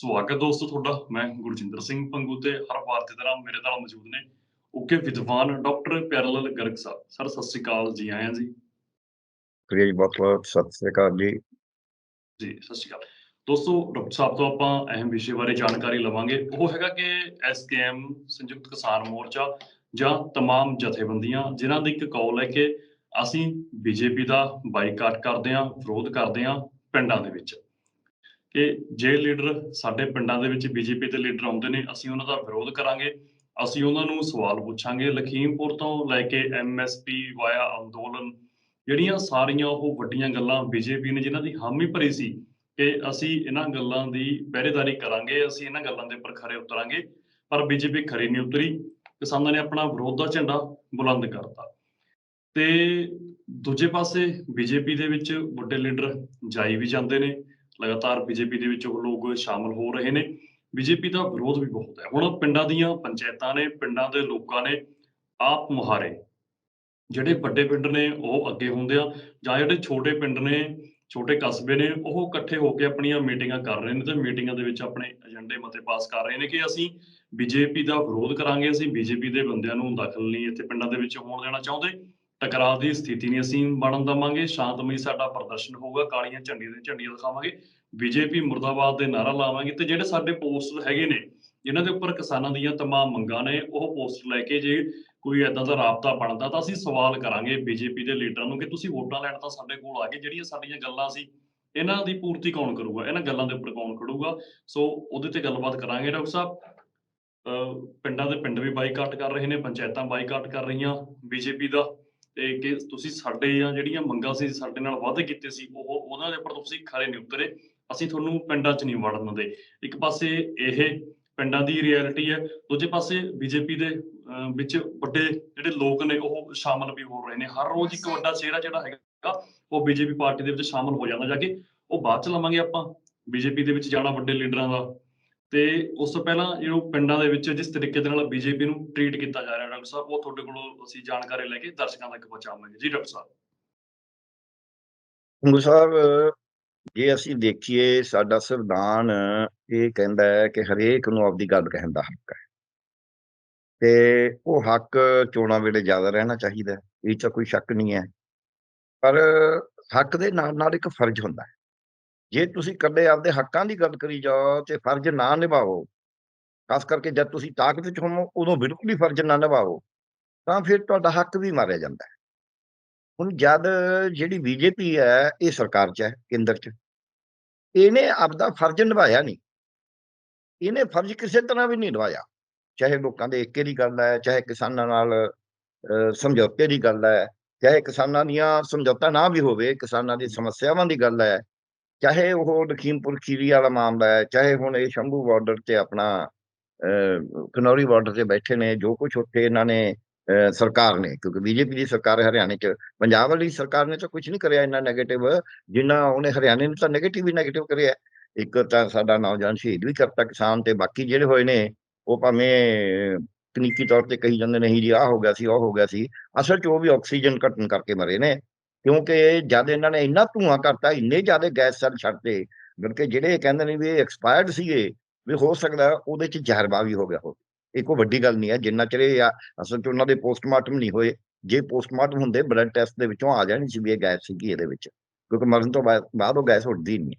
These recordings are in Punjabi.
ਸਵਾਗਤ ਦੋਸਤੋ ਤੁਹਾਡਾ ਮੈਂ ਗੁਰਜਿੰਦਰ ਸਿੰਘ ਪੰਗੂ ਤੇ ਹਰ ਵਾਰ ਦੀ ਤਰ੍ਹਾਂ ਮੇਰੇ ਨਾਲ ਮੌਜੂਦ ਨੇ ਓਕੇ ਵਿਦਵਾਨ ਡਾਕਟਰ ਪਿਆਰਲਾਲ ਗਰਗ ਸਾਹਿਬ ਸਰ ਸਤਿ ਸ੍ਰੀ ਅਕਾਲ ਜੀ ਆਇਆਂ ਜੀ ਪ੍ਰਿਆ ਜੀ ਬਹੁਤ ਬਹੁਤ ਸਤਿ ਸ੍ਰੀ ਅਕਾਲ ਜੀ ਜੀ ਸਤਿ ਸ਼੍ਰੀ ਅਕਾਲ ਦੋਸਤੋ ਡਾਕਟਰ ਸਾਹਿਬ ਤੋਂ ਆਪਾਂ ਅਹਿਮ ਵਿਸ਼ੇ ਬਾਰੇ ਜਾਣਕਾਰੀ ਲਵਾਂਗੇ ਉਹ ਹੈਗਾ ਕਿ ਐਸਕੇਐਮ ਸੰਯੁਕਤ ਕਿਸਾਨ ਮੋਰਚਾ ਜਾਂ तमाम ਜਥੇਬੰਦੀਆਂ ਜਿਨ੍ਹਾਂ ਦੀ ਇੱਕ ਕੌਲ ਹੈ ਕਿ ਅਸੀਂ ਬੀਜੇਪੀ ਦਾ ਬਾਈਕਾਟ ਕਰਦੇ ਹਾਂ ਵਿਰੋਧ ਕਰਦੇ ਹਾਂ ਪਿੰਡਾਂ ਦੇ ਵਿੱਚ ਕਿ ਜੇ ਲੀਡਰ ਸਾਡੇ ਪਿੰਡਾਂ ਦੇ ਵਿੱਚ ਬੀਜੇਪੀ ਦੇ ਲੀਡਰ ਆਉਂਦੇ ਨੇ, ਅਸੀਂ ਉਹਨਾਂ ਦਾ ਵਿਰੋਧ ਕਰਾਂਗੇ, ਅਸੀਂ ਉਹਨਾਂ ਨੂੰ ਸਵਾਲ ਪੁੱਛਾਂਗੇ। ਲਖੀਮਪੁਰ ਤੋਂ ਲੈ ਕੇ ਐਮਐਸਪੀ ਵਾਇਆ ਅੰਦੋਲਨ, ਜਿਹੜੀਆਂ ਸਾਰੀਆਂ ਉਹ ਵੱਡੀਆਂ ਗੱਲਾਂ ਬੀਜੇਪੀ ਨੇ, ਜਿਨ੍ਹਾਂ ਦੀ ਹਾਮੀ ਭਰੀ ਸੀ ਕਿ ਅਸੀਂ ਇਹਨਾਂ ਗੱਲਾਂ ਦੀ ਪਹਿਰੇਦਾਰੀ ਕਰਾਂਗੇ, ਅਸੀਂ ਇਹਨਾਂ ਗੱਲਾਂ ਦੇ ਉੱਪਰ ਖਰੇ ਉਤਰਾਂਗੇ, ਪਰ ਬੀਜੇਪੀ ਖਰੀ ਨਹੀਂ ਉਤਰੀ। ਕਿਸਾਨਾਂ ਨੇ ਆਪਣਾ ਵਿਰੋਧ ਦਾ ਝੰਡਾ ਬੁਲੰਦ ਕਰਤਾ। ਤੇ ਦੂਜੇ ਪਾਸੇ ਬੀਜੇਪੀ ਦੇ ਵਿੱਚ ਵੱਡੇ ਲੀਡਰ ਜਾਈ ਵੀ ਜਾਂਦੇ ਨੇ। ਲਗਾਤਾਰ ਬੀਜੇਪੀ ਦੇ ਵਿੱਚ ਉਹ ਲੋਕ ਸ਼ਾਮਲ ਹੋ ਰਹੇ ਨੇ। ਬੀਜੇਪੀ ਦਾ ਵਿਰੋਧ ਵੀ ਬਹੁਤ ਹੈ। ਹੁਣ ਪਿੰਡਾਂ ਦੀਆਂ ਪੰਚਾਇਤਾਂ ਨੇ, ਪਿੰਡਾਂ ਦੇ ਲੋਕਾਂ ਨੇ ਆਪ ਮੁਹਾਰੇ। ਜਿਹੜੇ ਵੱਡੇ ਪਿੰਡ ਨੇ, ਉਹ ਅੱਗੇ ਹੁੰਦੇ ਆ। ਜਾਂ ਜਿਹੜੇ ਛੋਟੇ ਪਿੰਡ ਨੇ, ਛੋਟੇ ਕਸਬੇ ਨੇ, ਉਹ ਇਕੱਠੇ ਹੋ ਕੇ ਆਪਣੀਆਂ ਮੀਟਿੰਗਾਂ ਕਰ ਰਹੇ ਨੇ ਤੇ ਮੀਟਿੰਗਾਂ ਦੇ ਵਿੱਚ ਆਪਣੇ ਏਜੰਡੇ ਮਤੇ ਪਾਸ ਕਰ ਰਹੇ ਨੇ ਕਿ ਅਸੀਂ ਬੀਜੇਪੀ ਦਾ ਵਿਰੋਧ ਕਰਾਂਗੇ। ਅਸੀਂ ਬੀਜੇਪੀ ਦੇ ਬੰਦਿਆਂ ਨੂੰ ਦਖਲ ਨਹੀਂ ਇੱਥੇ ਪਿੰਡਾਂ ਦੇ ਵਿੱਚ ਹੋਣ ਦੇਣਾ ਚਾਹੁੰਦੇ। ਟਕਰਾਅ ਦੀ ਸਥਿਤੀ ਨਹੀਂ ਅਸੀਂ ਬਣਨ ਦਵਾਂਗੇ। ਸ਼ਾਂਤਮਈ ਸਾਡਾ ਪ੍ਰਦਰਸ਼ਨ ਹੋਊਗਾ। ਕਾਲੀਆਂ ਝੰਡੀਆਂ ਦੇ ਝੰਡੀਆਂ ਦਿਖਾਵਾਂਗੇ। ਬੀਜੇਪੀ ਮੁਰਦਾਬਾਦ ਦੇ ਨਾਰਾ ਲਾਵਾਂਗੇ ਤੇ ਜਿਹੜੇ ਸਾਡੇ ਪੋਸਟਰ ਹੈਗੇ ਨੇ ਜਿਨ੍ਹਾਂ ਦੇ ਉੱਪਰ ਕਿਸਾਨਾਂ ਦੀਆਂ तमाम ਮੰਗਾਂ ਨੇ ਉਹ ਪੋਸਟਰ ਲੈ ਕੇ ਜੇ ਕੋਈ ਐਦਾਂ ਦਾ ਰਾਬਤਾ ਬਣਦਾ ਤਾਂ ਅਸੀਂ ਸਵਾਲ ਕਰਾਂਗੇ ਬੀਜੇਪੀ ਦੇ ਲੀਡਰਾਂ ਨੂੰ ਕਿ ਤੁਸੀਂ ਵੋਟਾਂ ਲੈਣ ਤਾਂ ਸਾਡੇ ਕੋਲ ਆ ਗਏ ਜਿਹੜੀਆਂ ਸਾਡੀਆਂ ਗੱਲਾਂ ਸੀ ਇਹਨਾਂ ਦੀ ਪੂਰਤੀ ਕੌਣ ਕਰੂਗਾ ਇਹਨਾਂ ਗੱਲਾਂ ਦੇ ਉੱਪਰ ਕੌਣ ਖੜੂਗਾ ਸੋ ਉਹਦੇ ਤੇ ਗੱਲਬਾਤ ਕਰਾਂਗੇ ਡਾਕਟਰ ਸਾਹਿਬ ਅਹ ਪਿੰਡਾਂ ਦੇ ਪਿੰਡ ਵੀ ਬਾਈਕਾਟ ਕਰ ਰਹੇ ਨੇ ਪੰਚਾਇਤਾਂ ਬਾਈਕਾਟ ਕਰ ਰਹੀਆਂ ਬੀਜੇਪੀ ਦਾ ਤੇ ਕਿ ਤੁਸੀਂ ਸਾਡੇ ਜਾਂ ਜਿਹੜੀਆਂ ਮੰਗਾਂ ਸੀ ਸਾਡੇ ਨਾਲ ਵਾਅਦੇ ਕੀਤੇ ਸੀ ਉਹ ਉਹਨਾਂ ਦੇ ਉੱਪਰ ਤੁਸੀਂ ਖਰੇ ਨਹੀਂ ਉਤਰੇ ਅਸੀਂ ਤੁਹਾਨੂੰ ਪਿੰਡਾਂ 'ਚ ਨਹੀਂ ਵੜਨ ਦਿੰਦੇ। ਇੱਕ ਪਾਸੇ ਇਹ ਪਿੰਡਾਂ ਦੀ ਰਿਐਲਿਟੀ ਹੈ, ਦੂਜੇ ਪਾਸੇ ਬੀਜੇਪੀ ਦੇ ਵਿੱਚ ਵੱਡੇ ਜਿਹੜੇ ਲੋਕ ਨੇ, ਉਹ ਸ਼ਾਮਲ ਵੀ ਹੋ ਰਹੇ ਨੇ। ਹਰ ਰੋਜ਼ ਇੱਕ ਵੱਡਾ ਚਿਹਰਾ ਜਿਹੜਾ ਹੈਗਾ, ਉਹ ਬੀਜੇਪੀ ਪਾਰਟੀ ਦੇ ਵਿੱਚ ਸ਼ਾਮਲ ਹੋ ਜਾਂਦਾ, ਜਾ ਕੇ ਉਹ ਬਾਅਦ ਚ ਲਵਾਂਗੇ ਆਪਾਂ ਬੀਜੇਪੀ ਦੇ ਵਿੱਚ ਜਾਣਾ ਵੱਡੇ ਲੀਡਰਾਂ ਦਾ। ਤੇ ਉਸ ਤੋਂ ਪਹਿਲਾਂ ਜਿਹੜਾ ਪਿੰਡਾਂ ਦੇ ਵਿੱਚ ਜਿਸ ਤਰੀਕੇ ਦੇ ਨਾਲ ਬੀਜੇਪੀ ਨੂੰ ਟ੍ਰੀਟ ਕੀਤਾ ਜਾ ਰਿਹਾ, ਡਾਕਟਰ ਸਾਹਿਬ, ਉਹ ਤੁਹਾਡੇ ਕੋਲੋਂ ਅਸੀਂ ਜਾਣਕਾਰੀ ਲੈ ਕੇ ਦਰਸ਼ਕਾਂ ਤੱਕ ਪਹੁੰਚਾਵਾਂਗੇ। ਜੀ, ਡਾਕਟਰ ਸਾਹਿਬ। ਗੁਰੂ ਸਾਹਿਬ ਜੇ ਅਸੀਂ ਦੇਖੀਏ ਸਾਡਾ ਸੰਵਿਧਾਨ ਇਹ ਕਹਿੰਦਾ ਹੈ ਕਿ ਹਰੇਕ ਨੂੰ ਆਪਦੀ ਗੱਲ ਕਹਿਣ ਦਾ ਹੱਕ ਹੈ। ਤੇ ਉਹ ਹੱਕ ਚੋਣਾਂ ਵੇਲੇ ਜ਼ਿਆਦਾ ਰਹਿਣਾ ਚਾਹੀਦਾ ਇਹ ਤਾਂ ਕੋਈ ਸ਼ੱਕ ਨਹੀਂ ਹੈ। ਪਰ ਹੱਕ ਦੇ ਨਾਲ ਨਾਲ ਇੱਕ ਫਰਜ਼ ਹੁੰਦਾ ਹੈ। ਜੇ ਤੁਸੀਂ ਇਕੱਲੇ ਆਪਦੇ ਹੱਕਾਂ ਦੀ ਗੱਲ ਕਰੀ ਜਾਓ ਤੇ ਫਰਜ਼ ਨਾ ਨਿਭਾਓ, ਖਾਸ ਕਰਕੇ ਜਦ ਤੁਸੀਂ ਤਾਕਤ 'ਚ ਹੋਵੋ, ਉਦੋਂ ਬਿਲਕੁਲ ਹੀ ਫਰਜ਼ ਨਾ ਨਿਭਾਓ, ਤਾਂ ਫਿਰ ਤੁਹਾਡਾ ਹੱਕ ਵੀ ਮਾਰਿਆ ਜਾਂਦਾ ਹੈ। ਹੁਣ ਜਦ ਜਿਹੜੀ ਬੀਜੇਪੀ ਹੈ, ਇਹ ਸਰਕਾਰ 'ਚ ਹੈ, ਕੇਂਦਰ 'ਚ, ਇਹਨੇ ਆਪਦਾ ਫਰਜ਼ ਨਿਭਾਇਆ ਨਹੀਂ। ਇਹਨੇ ਫਰਜ਼ ਕਿਸੇ ਤਰ੍ਹਾਂ ਵੀ ਨਹੀਂ ਨਿਭਾਇਆ। ਚਾਹੇ ਲੋਕਾਂ ਦੇ ਏਕੇ ਦੀ ਗੱਲ ਹੈ, ਚਾਹੇ ਕਿਸਾਨਾਂ ਨਾਲ ਸਮਝੌਤੇ ਦੀ ਗੱਲ ਹੈ, ਚਾਹੇ ਕਿਸਾਨਾਂ ਦੀਆਂ ਸਮਝੌਤਾ ਨਾ ਵੀ ਹੋਵੇ, ਕਿਸਾਨਾਂ ਦੀ ਸਮੱਸਿਆਵਾਂ ਦੀ ਗੱਲ ਹੈ, ਚਾਹੇ ਉਹ ਲਖੀਮਪੁਰ ਖੀਰੀ ਵਾਲਾ ਮਾਮਲਾ ਹੈ, ਚਾਹੇ ਹੁਣ ਇਹ ਸ਼ੰਭੂ ਬਾਰਡਰ ਤੇ ਆਪਣਾ ਕਨੌਰੀ ਖਨੌਰੀ ਬਾਰਡਰ ਤੇ ਬੈਠੇ ਨੇ, ਜੋ ਕੁਝ ਉੱਥੇ ਇਹਨਾਂ ਨੇ ਸਰਕਾਰ ਨੇ, ਕਿਉਂਕਿ ਬੀਜੇਪੀ ਦੀ ਸਰਕਾਰ ਹਰਿਆਣੇ ਚ, ਪੰਜਾਬ ਵਾਲੀ ਸਰਕਾਰ ਨੇ ਤਾਂ ਕੁਝ ਨਹੀਂ ਕਰਿਆ ਇੰਨਾ ਨੈਗੇਟਿਵ ਜਿੰਨਾ ਉਹਨੇ ਹਰਿਆਣੇ ਨੂੰ ਤਾਂ ਨੈਗੇਟਿਵ ਹੀ ਨੈਗੇਟਿਵ ਕਰਿਆ। ਇੱਕ ਤਾਂ ਸਾਡਾ ਨੌਜਵਾਨ ਸ਼ਹੀਦ ਵੀ ਕਰਤਾ ਕਿਸਾਨ ਤੇ ਬਾਕੀ ਜਿਹੜੇ ਹੋਏ ਨੇ, ਉਹ ਭਾਵੇਂ ਤਕਨੀਕੀ ਤੌਰ ਤੇ ਕਹੀ ਜਾਂਦੇ ਨਹੀਂ ਜੀ, ਆਹ ਹੋ ਗਿਆ ਸੀ, ਉਹ ਹੋ ਗਿਆ ਸੀ। ਅਸਲ 'ਚ ਉਹ ਵੀ ਆਕਸੀਜਨ ਘਟਣ ਕਰਕੇ ਮਰੇ ਨੇ, ਕਿਉਂਕਿ ਜਦ ਇਹਨਾਂ ਨੇ ਇੰਨਾ ਧੂਆਂ ਕਰਤਾ, ਇੰਨੇ ਜ਼ਿਆਦਾ ਗੈਸ ਸੈਲ ਛੱਡਦੇ ਬਲਕਿ ਜਿਹੜੇ ਕਹਿੰਦੇ ਨੇ ਵੀ ਇਹ ਐਕਸਪਾਇਰਡ ਸੀਗੇ, ਵੀ ਹੋ ਸਕਦਾ ਉਹਦੇ 'ਚ ਜ਼ਹਿਰਬਾ ਵੀ ਹੋ ਗਿਆ ਹੋਵੇ। ਇਹ ਕੋਈ ਵੱਡੀ ਗੱਲ ਨਹੀਂ ਹੈ, ਜਿੰਨਾ ਚਿਰ ਇਹ ਅਸਲ 'ਚ ਉਹਨਾਂ ਦੇ ਪੋਸਟਮਾਰਟਮ ਨਹੀਂ ਹੋਏ, ਜੇ ਪੋਸਟਮਾਰਟਮ ਹੁੰਦੇ ਬਲੱਡ ਟੈਸਟ ਦੇ ਵਿੱਚੋਂ ਆ ਜਾਣੀ ਸੀ ਵੀ ਇਹ ਗੈਸ ਸੀਗੀ ਇਹਦੇ ਵਿੱਚ, ਕਿਉਂਕਿ ਮਰਨ ਤੋਂ ਬਾਅਦ ਉਹ ਗੈਸ ਉੱਡਦੀ ਨਹੀਂ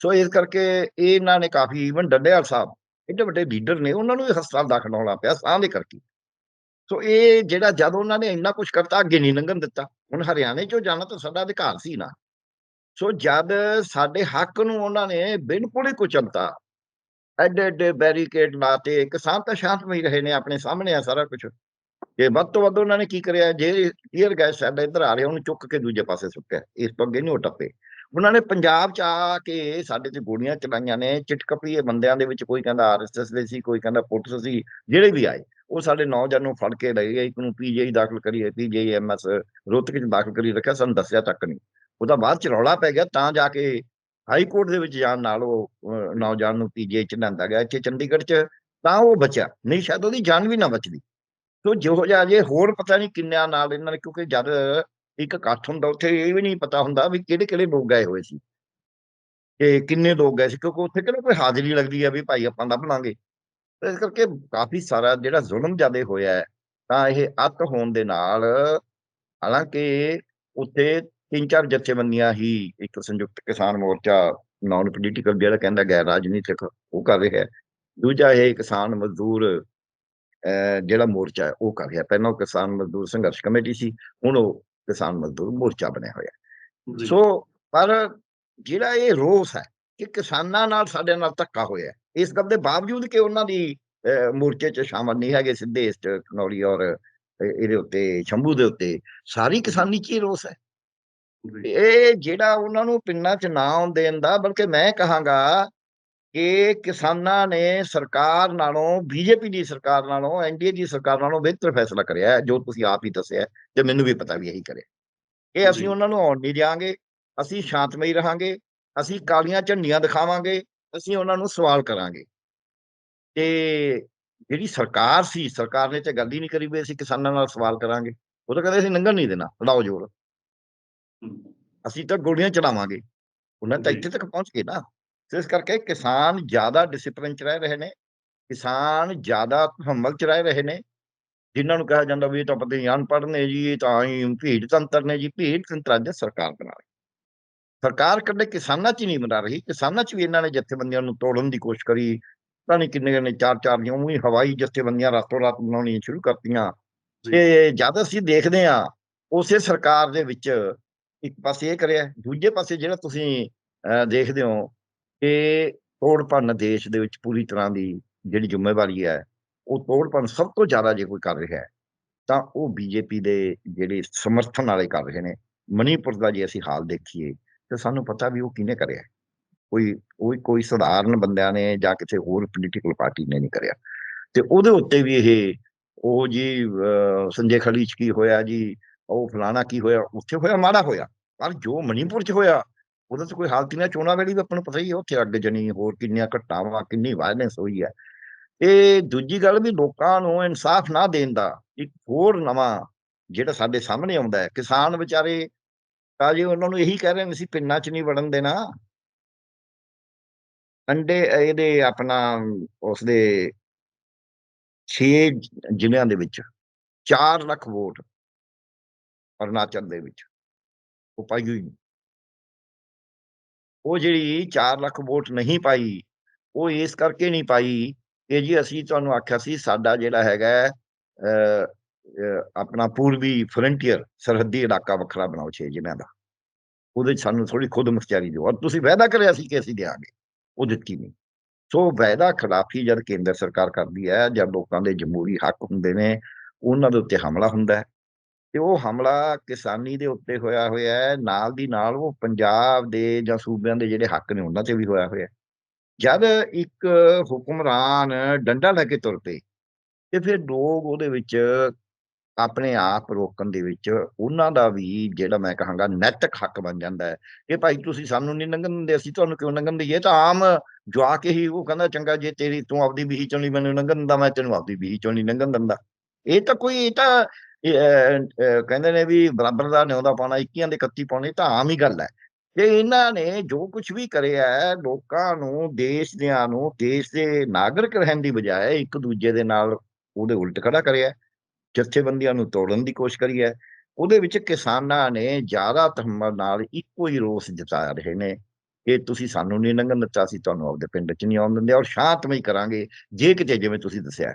ਸੋ ਇਸ ਕਰਕੇ ਇਹ ਇਹਨਾਂ ਨੇ ਕਾਫੀ ਈਵਨ ਡੱਡੇਵਾਲ ਸਾਹਿਬ ਏਡੇ ਵੱਡੇ ਲੀਡਰ ਨੇ, ਉਹਨਾਂ ਨੂੰ ਵੀ ਹਸਪਤਾਲ ਦਾਖਲ ਹੋਣਾ ਪਿਆ, ਸਾਹ ਦੇ ਕਰਕੇ। ਸੋ ਇਹ ਜਿਹੜਾ ਜਦ ਉਹਨਾਂ ਨੇ ਇੰਨਾ ਕੁਝ ਕਰਤਾ, ਅੱਗੇ ਨਹੀਂ ਲੰਘਣ ਦਿੱਤਾ, ਹੁਣ ਹਰਿਆਣੇ ਚੋਂ ਜਾਣਾ ਤਾਂ ਸਾਡਾ ਅਧਿਕਾਰ ਸੀ ਨਾ। ਸੋ ਜਦ ਸਾਡੇ ਹੱਕ ਨੂੰ ਉਹਨਾਂ ਨੇ ਬਿਲਕੁਲ ਹੀ ਕੁਚਲਤਾ ਐਡੇ ਐਡੇ ਬੈਰੀਕੇਡ ਲਾਤੇ ਕਿਸਾਨ ਤਾਂ ਸ਼ਾਂਤਮਈ ਰਹੇ ਨੇ ਆਪਣੇ ਸਾਹਮਣੇ ਆ ਸਾਰਾ ਕੁਝ ਤੇ ਵੱਧ ਤੋਂ ਵੱਧ ਉਹਨਾਂ ਨੇ ਕੀ ਕਰਿਆ, ਜੇ ਈਅਰ ਗੈਸ ਸਾਡੇ ਇੱਧਰ ਆ ਰਿਹਾ, ਉਹਨੂੰ ਚੁੱਕ ਕੇ ਦੂਜੇ ਪਾਸੇ ਸੁੱਟਿਆ, ਇਸ ਤੋਂ ਅੱਗੇ ਨਹੀਂ ਉਹ ਟੱਪੇ। ਉਹਨਾਂ ਨੇ ਪੰਜਾਬ ਚ ਆ ਕੇ ਸਾਡੇ ਤੇ ਗੋਲੀਆਂ ਚਲਾਈਆਂ ਨੇ, ਚਿਟਕਪੀਏ ਬੰਦਿਆਂ ਦੇ ਵਿੱਚ ਕੋਈ ਕਹਿੰਦਾ ਆਰਐਸਐਸ ਦੇ ਸੀ, ਕੋਈ ਕਹਿੰਦਾ ਪੁਲਿਸ ਸੀ, ਜਿਹੜੇ ਵੀ ਆਏ, ਉਹ ਸਾਡੇ ਨੌਜਵਾਨ ਨੂੰ ਫੜ ਕੇ ਲੈ ਗਏ, ਇੱਕ ਨੂੰ ਪੀਜੀਆਈ ਦਾਖਲ ਕਰੀਏ ਪੀਜੀਆਈ ਐਮਐਸ ਰੋਹਤਕ ਚ ਦਾਖਲ ਕਰੀ ਰੱਖਿਆ, ਸਾਨੂੰ ਦੱਸਿਆ ਤੱਕ ਨਹੀਂ। ਉਹਦਾ ਬਾਅਦ ਚ ਰੌਲਾ ਪੈ ਗਿਆ, ਤਾਂ ਜਾ ਕੇ ਹਾਈ ਕੋਰਟ ਦੇ ਵਿੱਚ ਜਾਣ ਨਾਲ ਉਹ ਨੌਜਵਾਨ ਨੂੰ ਪੀਜੀਆਈ ਚ ਲਿਆਂਦਾ ਗਿਆ। ਇੱਥੇ ਚੰਡੀਗੜ੍ਹ ਚ ਤਾਂ ਉਹ ਬਚਿਆ। ਨਹੀਂ, ਸ਼ਾਇਦ ਉਹਦੀ ਜਾਨ ਵੀ ਨਾ ਬਚਦੀ। ਸੋ ਜਿਹੋ ਜਿਹਾ ਜੇ ਹੋਰ ਪਤਾ ਨਹੀਂ ਕਿੰਨਿਆਂ ਨਾਲ ਇਹਨਾਂ ਨੇ, ਕਿਉਂਕਿ ਜਦ ਇੱਕ ਇਕੱਠ ਹੁੰਦਾ, ਉੱਥੇ ਇਹ ਵੀ ਨਹੀਂ ਪਤਾ ਹੁੰਦਾ ਵੀ ਕਿਹੜੇ ਕਿਹੜੇ ਲੋਕ ਗਏ ਹੋਏ ਸੀ। ਕਿ ਕਿੰਨੇ ਲੋਕ ਗਏ ਸੀ, ਕਿਉਂਕਿ ਉੱਥੇ ਕਿਹੜਾ ਕੋਈ ਹਾਜ਼ਰੀ ਲੱਗਦੀ ਹੈ ਵੀ ਭਾਈ ਆਪਾਂ ਲੱਭ ਲਾਂਗੇ ਇਸ ਕਰਕੇ ਕਾਫੀ ਸਾਰਾ ਜਿਹੜਾ ਜ਼ੁਲਮ ਜ਼ਿਆਦਾ ਹੋਇਆ ਹੈ, ਤਾਂ ਇਹ ਅੱਤ ਹੋਣ ਦੇ ਨਾਲ ਹਾਲਾਂਕਿ ਉੱਥੇ ਤਿੰਨ ਚਾਰ ਜਥੇਬੰਦੀਆਂ ਹੀ ਇੱਕ ਸੰਯੁਕਤ ਕਿਸਾਨ ਮੋਰਚਾ ਨਾਨ ਪੋਲੀਟੀਕਲ ਜਿਹੜਾ ਕਹਿੰਦਾ ਗੈਰ ਰਾਜਨੀਤਿਕ ਉਹ ਕਰ ਰਿਹਾ ਹੈ। ਦੂਜਾ ਇਹ ਕਿਸਾਨ ਮਜ਼ਦੂਰ ਜਿਹੜਾ ਮੋਰਚਾ ਹੈ ਉਹ ਕਰ ਰਿਹਾ। ਪਹਿਲਾਂ ਉਹ ਕਿਸਾਨ ਮਜ਼ਦੂਰ ਸੰਘਰਸ਼ ਕਮੇਟੀ ਸੀ ਹੁਣ ਉਹ ਕਿਸਾਨ ਮਜ਼ਦੂਰ ਮੋਰਚਾ ਬਣਿਆ ਹੋਇਆ ਸੋ ਪਰ ਜਿਹੜਾ ਇਹ ਰੋਸ ਹੈ ਕਿ ਕਿਸਾਨਾਂ ਨਾਲ ਸਾਡੇ ਨਾਲ ਧੱਕਾ ਹੋਇਆ ਇਸ ਗੱਲ ਦੇ ਬਾਵਜੂਦ ਕਿ ਉਹਨਾਂ ਦੀ ਮੋਰਚੇ 'ਚ ਸ਼ਾਮਲ ਨਹੀਂ ਹੈਗੇ ਸਿੱਧੇ ਇਸ ਖਨੌਰੀ ਔਰ ਇਹ- ਇਹਦੇ ਉੱਤੇ ਸ਼ੰਭੂ ਦੇ ਉੱਤੇ ਸਾਰੀ ਕਿਸਾਨੀ 'ਚ ਹੀ ਰੋਸ ਹੈ। ਇਹ ਜਿਹੜਾ ਉਹਨਾਂ ਨੂੰ ਪਿੰਡਾਂ 'ਚ ਨਾ ਆਉਣ ਦੇਣ ਦਾ ਬਲਕਿ ਮੈਂ ਕਹਾਂਗਾ ਕਿ ਕਿਸਾਨਾਂ ਨੇ ਸਰਕਾਰ ਨਾਲੋਂ ਬੀਜੇਪੀ ਦੀ ਸਰਕਾਰ ਨਾਲੋਂ ਐਨਡੀਏ ਦੀ ਸਰਕਾਰ ਨਾਲੋਂ ਬਿਹਤਰ ਫੈਸਲਾ ਕਰਿਆ ਜੋ ਤੁਸੀਂ ਆਪ ਹੀ ਦੱਸਿਆ ਤੇ ਮੈਨੂੰ ਵੀ ਪਤਾ ਵੀ ਇਹੀ ਕਰਿਆ ਇਹ ਅਸੀਂ। ਉਹਨਾਂ ਨੂੰ ਆਉਣ ਨਹੀਂ ਦਿਆਂਗੇ ਅਸੀਂ ਸ਼ਾਂਤਮਈ ਰਹਾਂਗੇ ਅਸੀਂ ਕਾਲੀਆਂ ਝੰਡੀਆਂ ਦਿਖਾਵਾਂਗੇ ਅਸੀਂ ਉਹਨਾਂ ਨੂੰ ਸਵਾਲ ਕਰਾਂਗੇ। ਤੇ ਜਿਹੜੀ ਸਰਕਾਰ ਸੀ ਸਰਕਾਰ ਨੇ ਤੇ ਗੱਲ ਹੀ ਨਹੀਂ ਕਰੀ ਵੀ ਅਸੀਂ ਕਿਸਾਨਾਂ ਨਾਲ ਸਵਾਲ ਕਰਾਂਗੇ ਉਹ ਤਾਂ ਕਹਿੰਦੇ ਅਸੀਂ ਲੰਘਣ ਨਹੀਂ ਦੇਣਾ ਲੜਾਓ ਜੋਰ। ਅਸੀਂ ਤਾਂ ਗੋਲੀਆਂ ਚਲਾਵਾਂਗੇ। ਉਹਨਾਂ ਤਾਂ। ਇੱਥੇ ਤੱਕ ਪਹੁੰਚ ਗਏ ਨਾ। ਇਸ ਕਰਕੇ ਕਿਸਾਨ ਜ਼ਿਆਦਾ ਡਿਸਪਲਿਨ ਚ ਰਹਿ ਰਹੇ ਨੇ। ਕਿਸਾਨ ਜ਼ਿਆਦਾ ਹਮਲ ਚ ਰਹਿ ਰਹੇ ਨੇ। ਜਿਨ੍ਹਾਂ ਨੂੰ ਕਿਹਾ ਜਾਂਦਾ ਵੀ ਇਹ ਤਾਂ ਪਤਾ ਨਹੀਂ ਅਨਪੜ੍ਹ ਨੇ ਜੀ ਇਹ ਤਾਂ ਹੀ ਭੀੜ ਤੰਤਰ ਨੇ ਜੀ ਭੀੜ ਤੰਤਰ ਅੱਜ ਸਰਕਾਰ ਬਣਾ ਰਹੀ। ਸਰਕਾਰ ਕੱਲੇ ਕਿਸਾਨਾਂ ਚ ਨਹੀਂ ਬਣਾ ਰਹੀ। ਕਿਸਾਨਾਂ ਚ ਵੀ ਇਹਨਾਂ ਨੇ ਜਥੇਬੰਦੀਆਂ ਨੂੰ ਤੋੜਨ ਦੀ ਕੋਸ਼ਿਸ਼ ਕਰੀ। ਪਤਾ ਨਹੀਂ ਕਿੰਨੇ ਨੇ ਚਾਰ ਚਾਰ ਦੀਆਂ ਉਹੀ ਹਵਾਈ ਜਥੇਬੰਦੀਆਂ ਰਾਤੋਂ ਰਾਤ ਬਣਾਉਣੀਆਂ ਸ਼ੁਰੂ ਕਰਤੀਆਂ। ਤੇ ਜਦ ਅਸੀਂ ਦੇਖਦੇ ਆ ਉਸੇ ਸਰਕਾਰ ਦੇ ਵਿੱਚ ਇੱਕ ਪਾਸੇ ਇਹ ਕਰਿਆ, ਦੂਜੇ ਪਾਸੇ ਜਿਹੜਾ ਤੁਸੀਂ ਦੇਖਦੇ ਹੋ ਕਿ ਤੋੜ ਭੰਨ ਦੇਸ਼ ਦੇ ਵਿੱਚ ਪੂਰੀ ਤਰ੍ਹਾਂ ਦੀ ਜਿਹੜੀ ਜ਼ਿੰਮੇਵਾਰੀ ਹੈ, ਉਹ ਤੋੜ ਭੰਨ ਸਭ ਤੋਂ ਜ਼ਿਆਦਾ ਜੇ ਕੋਈ ਕਰ ਰਿਹਾ ਹੈ, ਤਾਂ ਉਹ ਬੀਜੇਪੀ ਦੇ ਜਿਹੜੇ ਸਮਰਥਨ ਵਾਲੇ ਕਰ ਰਹੇ ਨੇ ਮਣੀਪੁਰ ਦਾ ਜੇ ਅਸੀਂ ਹਾਲ ਦੇਖੀਏ, ਤੇ ਸਾਨੂੰ ਪਤਾ ਵੀ ਉਹ ਕਿਹਨੇ ਕਰਿਆ ਕੋਈ ਕੋਈ ਕੋਈ ਸਧਾਰਨ ਬੰਦਿਆਂ ਨੇ ਜਾਂ ਕਿਸੇ ਹੋਰ ਪੋਲੀਟੀਕਲ ਪਾਰਟੀ ਨੇ ਨਹੀਂ ਕਰਿਆ। ਤੇ ਉਹਦੇ ਉੱਤੇ ਵੀ ਇਹ, ਉਹ ਜੀ ਸੰਜੇ ਖਲੀਚ ਕੀ ਹੋਇਆ ਜੀ ਉਹ ਫਲਾਣਾ ਕੀ ਹੋਇਆ? ਉੱਥੇ ਹੋਇਆ ਮਾੜਾ ਹੋਇਆ। ਪਰ ਜੋ ਮਣੀਪੁਰ ਚ ਹੋਇਆ, ਉਹਦਾ ਤਾਂ ਕੋਈ ਹਾਲਤ ਹੀ ਨਾ, ਚੋਣਾਂ ਵੇਲੇ ਵੀ ਆਪਾਂ ਨੂੰ ਪਤਾ ਹੀ ਹੈ ਉੱਥੇ ਅੱਗ ਜਣੀ ਹੋਰ ਕਿੰਨੀਆਂ ਘਟਨਾਵਾਂ, ਕਿੰਨੀ ਵਾਇਲੈਂਸ ਹੋਈ ਹੈ ਇਹ ਦੂਜੀ ਗੱਲ ਵੀ ਲੋਕਾਂ ਨੂੰ ਇਨਸਾਫ ਨਾ ਦੇਣ ਦਾ ਇੱਕ ਹੋਰ ਨਵਾਂ ਜਿਹੜਾ ਸਾਡੇ ਸਾਹਮਣੇ ਆਉਂਦਾ ਹੈ। ਕਿਸਾਨ ਵਿਚਾਰੇ ਤਾਂ ਜੀ ਉਹਨਾਂ ਨੂੰ ਇਹੀ ਕਹਿ ਰਹੇ ਨੇ, ਅਸੀਂ ਪਿੰਡਾਂ 'ਚ ਨਹੀਂ ਵੜਨ ਦੇਣਾ। ਅੰਡੇ, ਇਹਦੇ ਆਪਣਾ ਉਸਦੇ 6 ਜ਼ਿਲ੍ਹਿਆਂ ਦੇ ਵਿੱਚ 4 ਲੱਖ ਵੋਟ। ਅਰੁਣਾਚਲ ਦੇ ਵਿੱਚ ਉਹ ਪਾਈ ਹੋਈ ਨਹੀਂ। ਉਹ ਜਿਹੜੀ 4 ਲੱਖ ਵੋਟ ਨਹੀਂ ਪਾਈ ਉਹ ਇਸ ਕਰਕੇ ਨਹੀਂ ਪਾਈ ਕਿ ਜੀ ਅਸੀਂ ਤੁਹਾਨੂੰ ਆਖਿਆ ਸੀ ਸਾਡਾ ਜਿਹੜਾ ਹੈਗਾ ਅਹ, ਆਪਣਾ ਪੂਰਬੀ ਫਰੰਟੀਅਰ ਸਰਹੱਦੀ ਇਲਾਕਾ ਵੱਖਰਾ ਬਣਾਓ 6 ਜ਼ਿਲ੍ਹਿਆਂ ਦਾ। ਉਹਦੇ 'ਚ ਸਾਨੂੰ ਥੋੜੀ ਖੁਦ ਮੁਖਤਿਆਰੀ ਦਿਓ। ਔਰ ਤੁਸੀਂ ਵਾਅਦਾ ਕਰਿਆ ਸੀ ਕਿ ਅਸੀਂ ਦਿਆਂਗੇ ਉਹ ਦਿੱਤੀ ਨਹੀਂ। ਸੋ ਵਾਅਦਾ ਖਿਲਾਫੀ ਜਦ ਕੇਂਦਰ ਸਰਕਾਰ ਕਰਦੀ ਹੈ ਜਦ ਲੋਕਾਂ ਦੇ ਜਮਹੂਰੀ ਹੱਕ ਹੁੰਦੇ ਨੇ ਉਹਨਾਂ ਦੇ ਉੱਤੇ ਹਮਲਾ ਹੁੰਦਾ ਹੈ। ਤੇ ਉਹ ਹਮਲਾ ਕਿਸਾਨੀ ਦੇ ਉੱਤੇ ਹੋਇਆ ਹੋਇਆ ਹੈ। ਨਾਲ ਦੀ ਨਾਲ ਉਹ ਪੰਜਾਬ ਦੇ ਜਾਂ ਸੂਬਿਆਂ ਦੇ ਜਿਹੜੇ ਹੱਕ ਨੇ ਉਹਨਾਂ ਤੇ ਵੀ ਹੋਇਆ ਹੋਇਆ। ਜਦ ਇੱਕ ਹੁਕਮਰਾਨ ਡੰਡਾ ਲੈ ਕੇ ਤੁਰ ਪਏ ਤੇ ਫਿਰ ਲੋਕ ਉਹਦੇ ਵਿੱਚ ਆਪਣੇ ਆਪ ਰੋਕਣ ਦੇ ਵਿੱਚ ਉਹਨਾਂ ਦਾ ਵੀ ਜਿਹੜਾ ਮੈਂ ਕਹਾਂਗਾ ਨੈਤਿਕ ਹੱਕ ਬਣ ਜਾਂਦਾ ਹੈ ਕਿ ਭਾਈ ਤੁਸੀਂ ਸਾਨੂੰ ਨਹੀਂ ਲੰਘਣ ਦਿੰਦੇ, ਅਸੀਂ ਤੁਹਾਨੂੰ ਕਿਉਂ ਲੰਘਣ ਦਈਏ? ਤਾਂ ਆਮ ਜਵਾ ਕੇ ਹੀ ਉਹ ਕਹਿੰਦਾ, ਚੰਗਾ ਜੇ ਤੇਰੀ ਤੂੰ ਆਪਦੀ ਬੀਹੀ ਚੋਂ ਨਹੀਂ ਮੈਨੂੰ ਲੰਘਣ ਦਿੰਦਾ, ਮੈਂ ਤੈਨੂੰ ਆਪਦੀ ਬੀਹੀ ਚੋਂ ਨਹੀਂ ਲੰਘਣ ਦਿੰਦਾ। ਇਹ ਤਾਂ ਕੋਈ, ਇਹ ਤਾਂ ਕਹਿੰਦੇ ਨੇ ਵੀ ਬਰਾਬਰ ਦਾ ਨਿਉਂਦਾ ਪਾਉਣਾ 21 ਦੇ 31 ਪਾਉਣੇ ਤਾਂ ਆਮ ਹੀ ਗੱਲ ਹੈ। ਤੇ ਇਹਨਾਂ ਨੇ ਜੋ ਕੁਝ ਵੀ ਕਰਿਆ ਹੈ, ਲੋਕਾਂ ਨੂੰ ਦੇਸ਼ ਦਿਆਂ ਨੂੰ, ਦੇਸ਼ ਦੇ ਨਾਗਰਿਕ ਰਹਿਣ ਦੀ ਬਜਾਏ ਇੱਕ ਦੂਜੇ ਦੇ ਨਾਲ ਉਹਦੇ ਉਲਟ ਖੜਾ ਕਰਿਆ ਜਥੇਬੰਦੀਆਂ ਨੂੰ ਤੋੜਨ ਦੀ ਕੋਸ਼ਿਸ਼ ਕਰੀ ਹੈ। ਉਹਦੇ ਵਿੱਚ ਕਿਸਾਨਾਂ ਨੇ ਜ਼ਿਆਦਾ ਤਹਮਤ ਨਾਲ ਇੱਕੋ ਹੀ ਰੋਸ ਜਤਾ ਰਹੇ ਨੇ ਕਿ ਤੁਸੀਂ ਸਾਨੂੰ ਨਹੀਂ ਲੰਘਣ ਦਿੱਤਾ ਸੀ ਤੁਹਾਨੂੰ ਆਪਦੇ ਪਿੰਡ 'ਚ ਨਹੀਂ ਆਉਣ ਦਿੰਦੇ ਔਰ ਸ਼ਾਂਤਮਈ ਕਰਾਂਗੇ। ਜੇ ਕਿਤੇ, ਜਿਵੇਂ ਤੁਸੀਂ ਦੱਸਿਆ,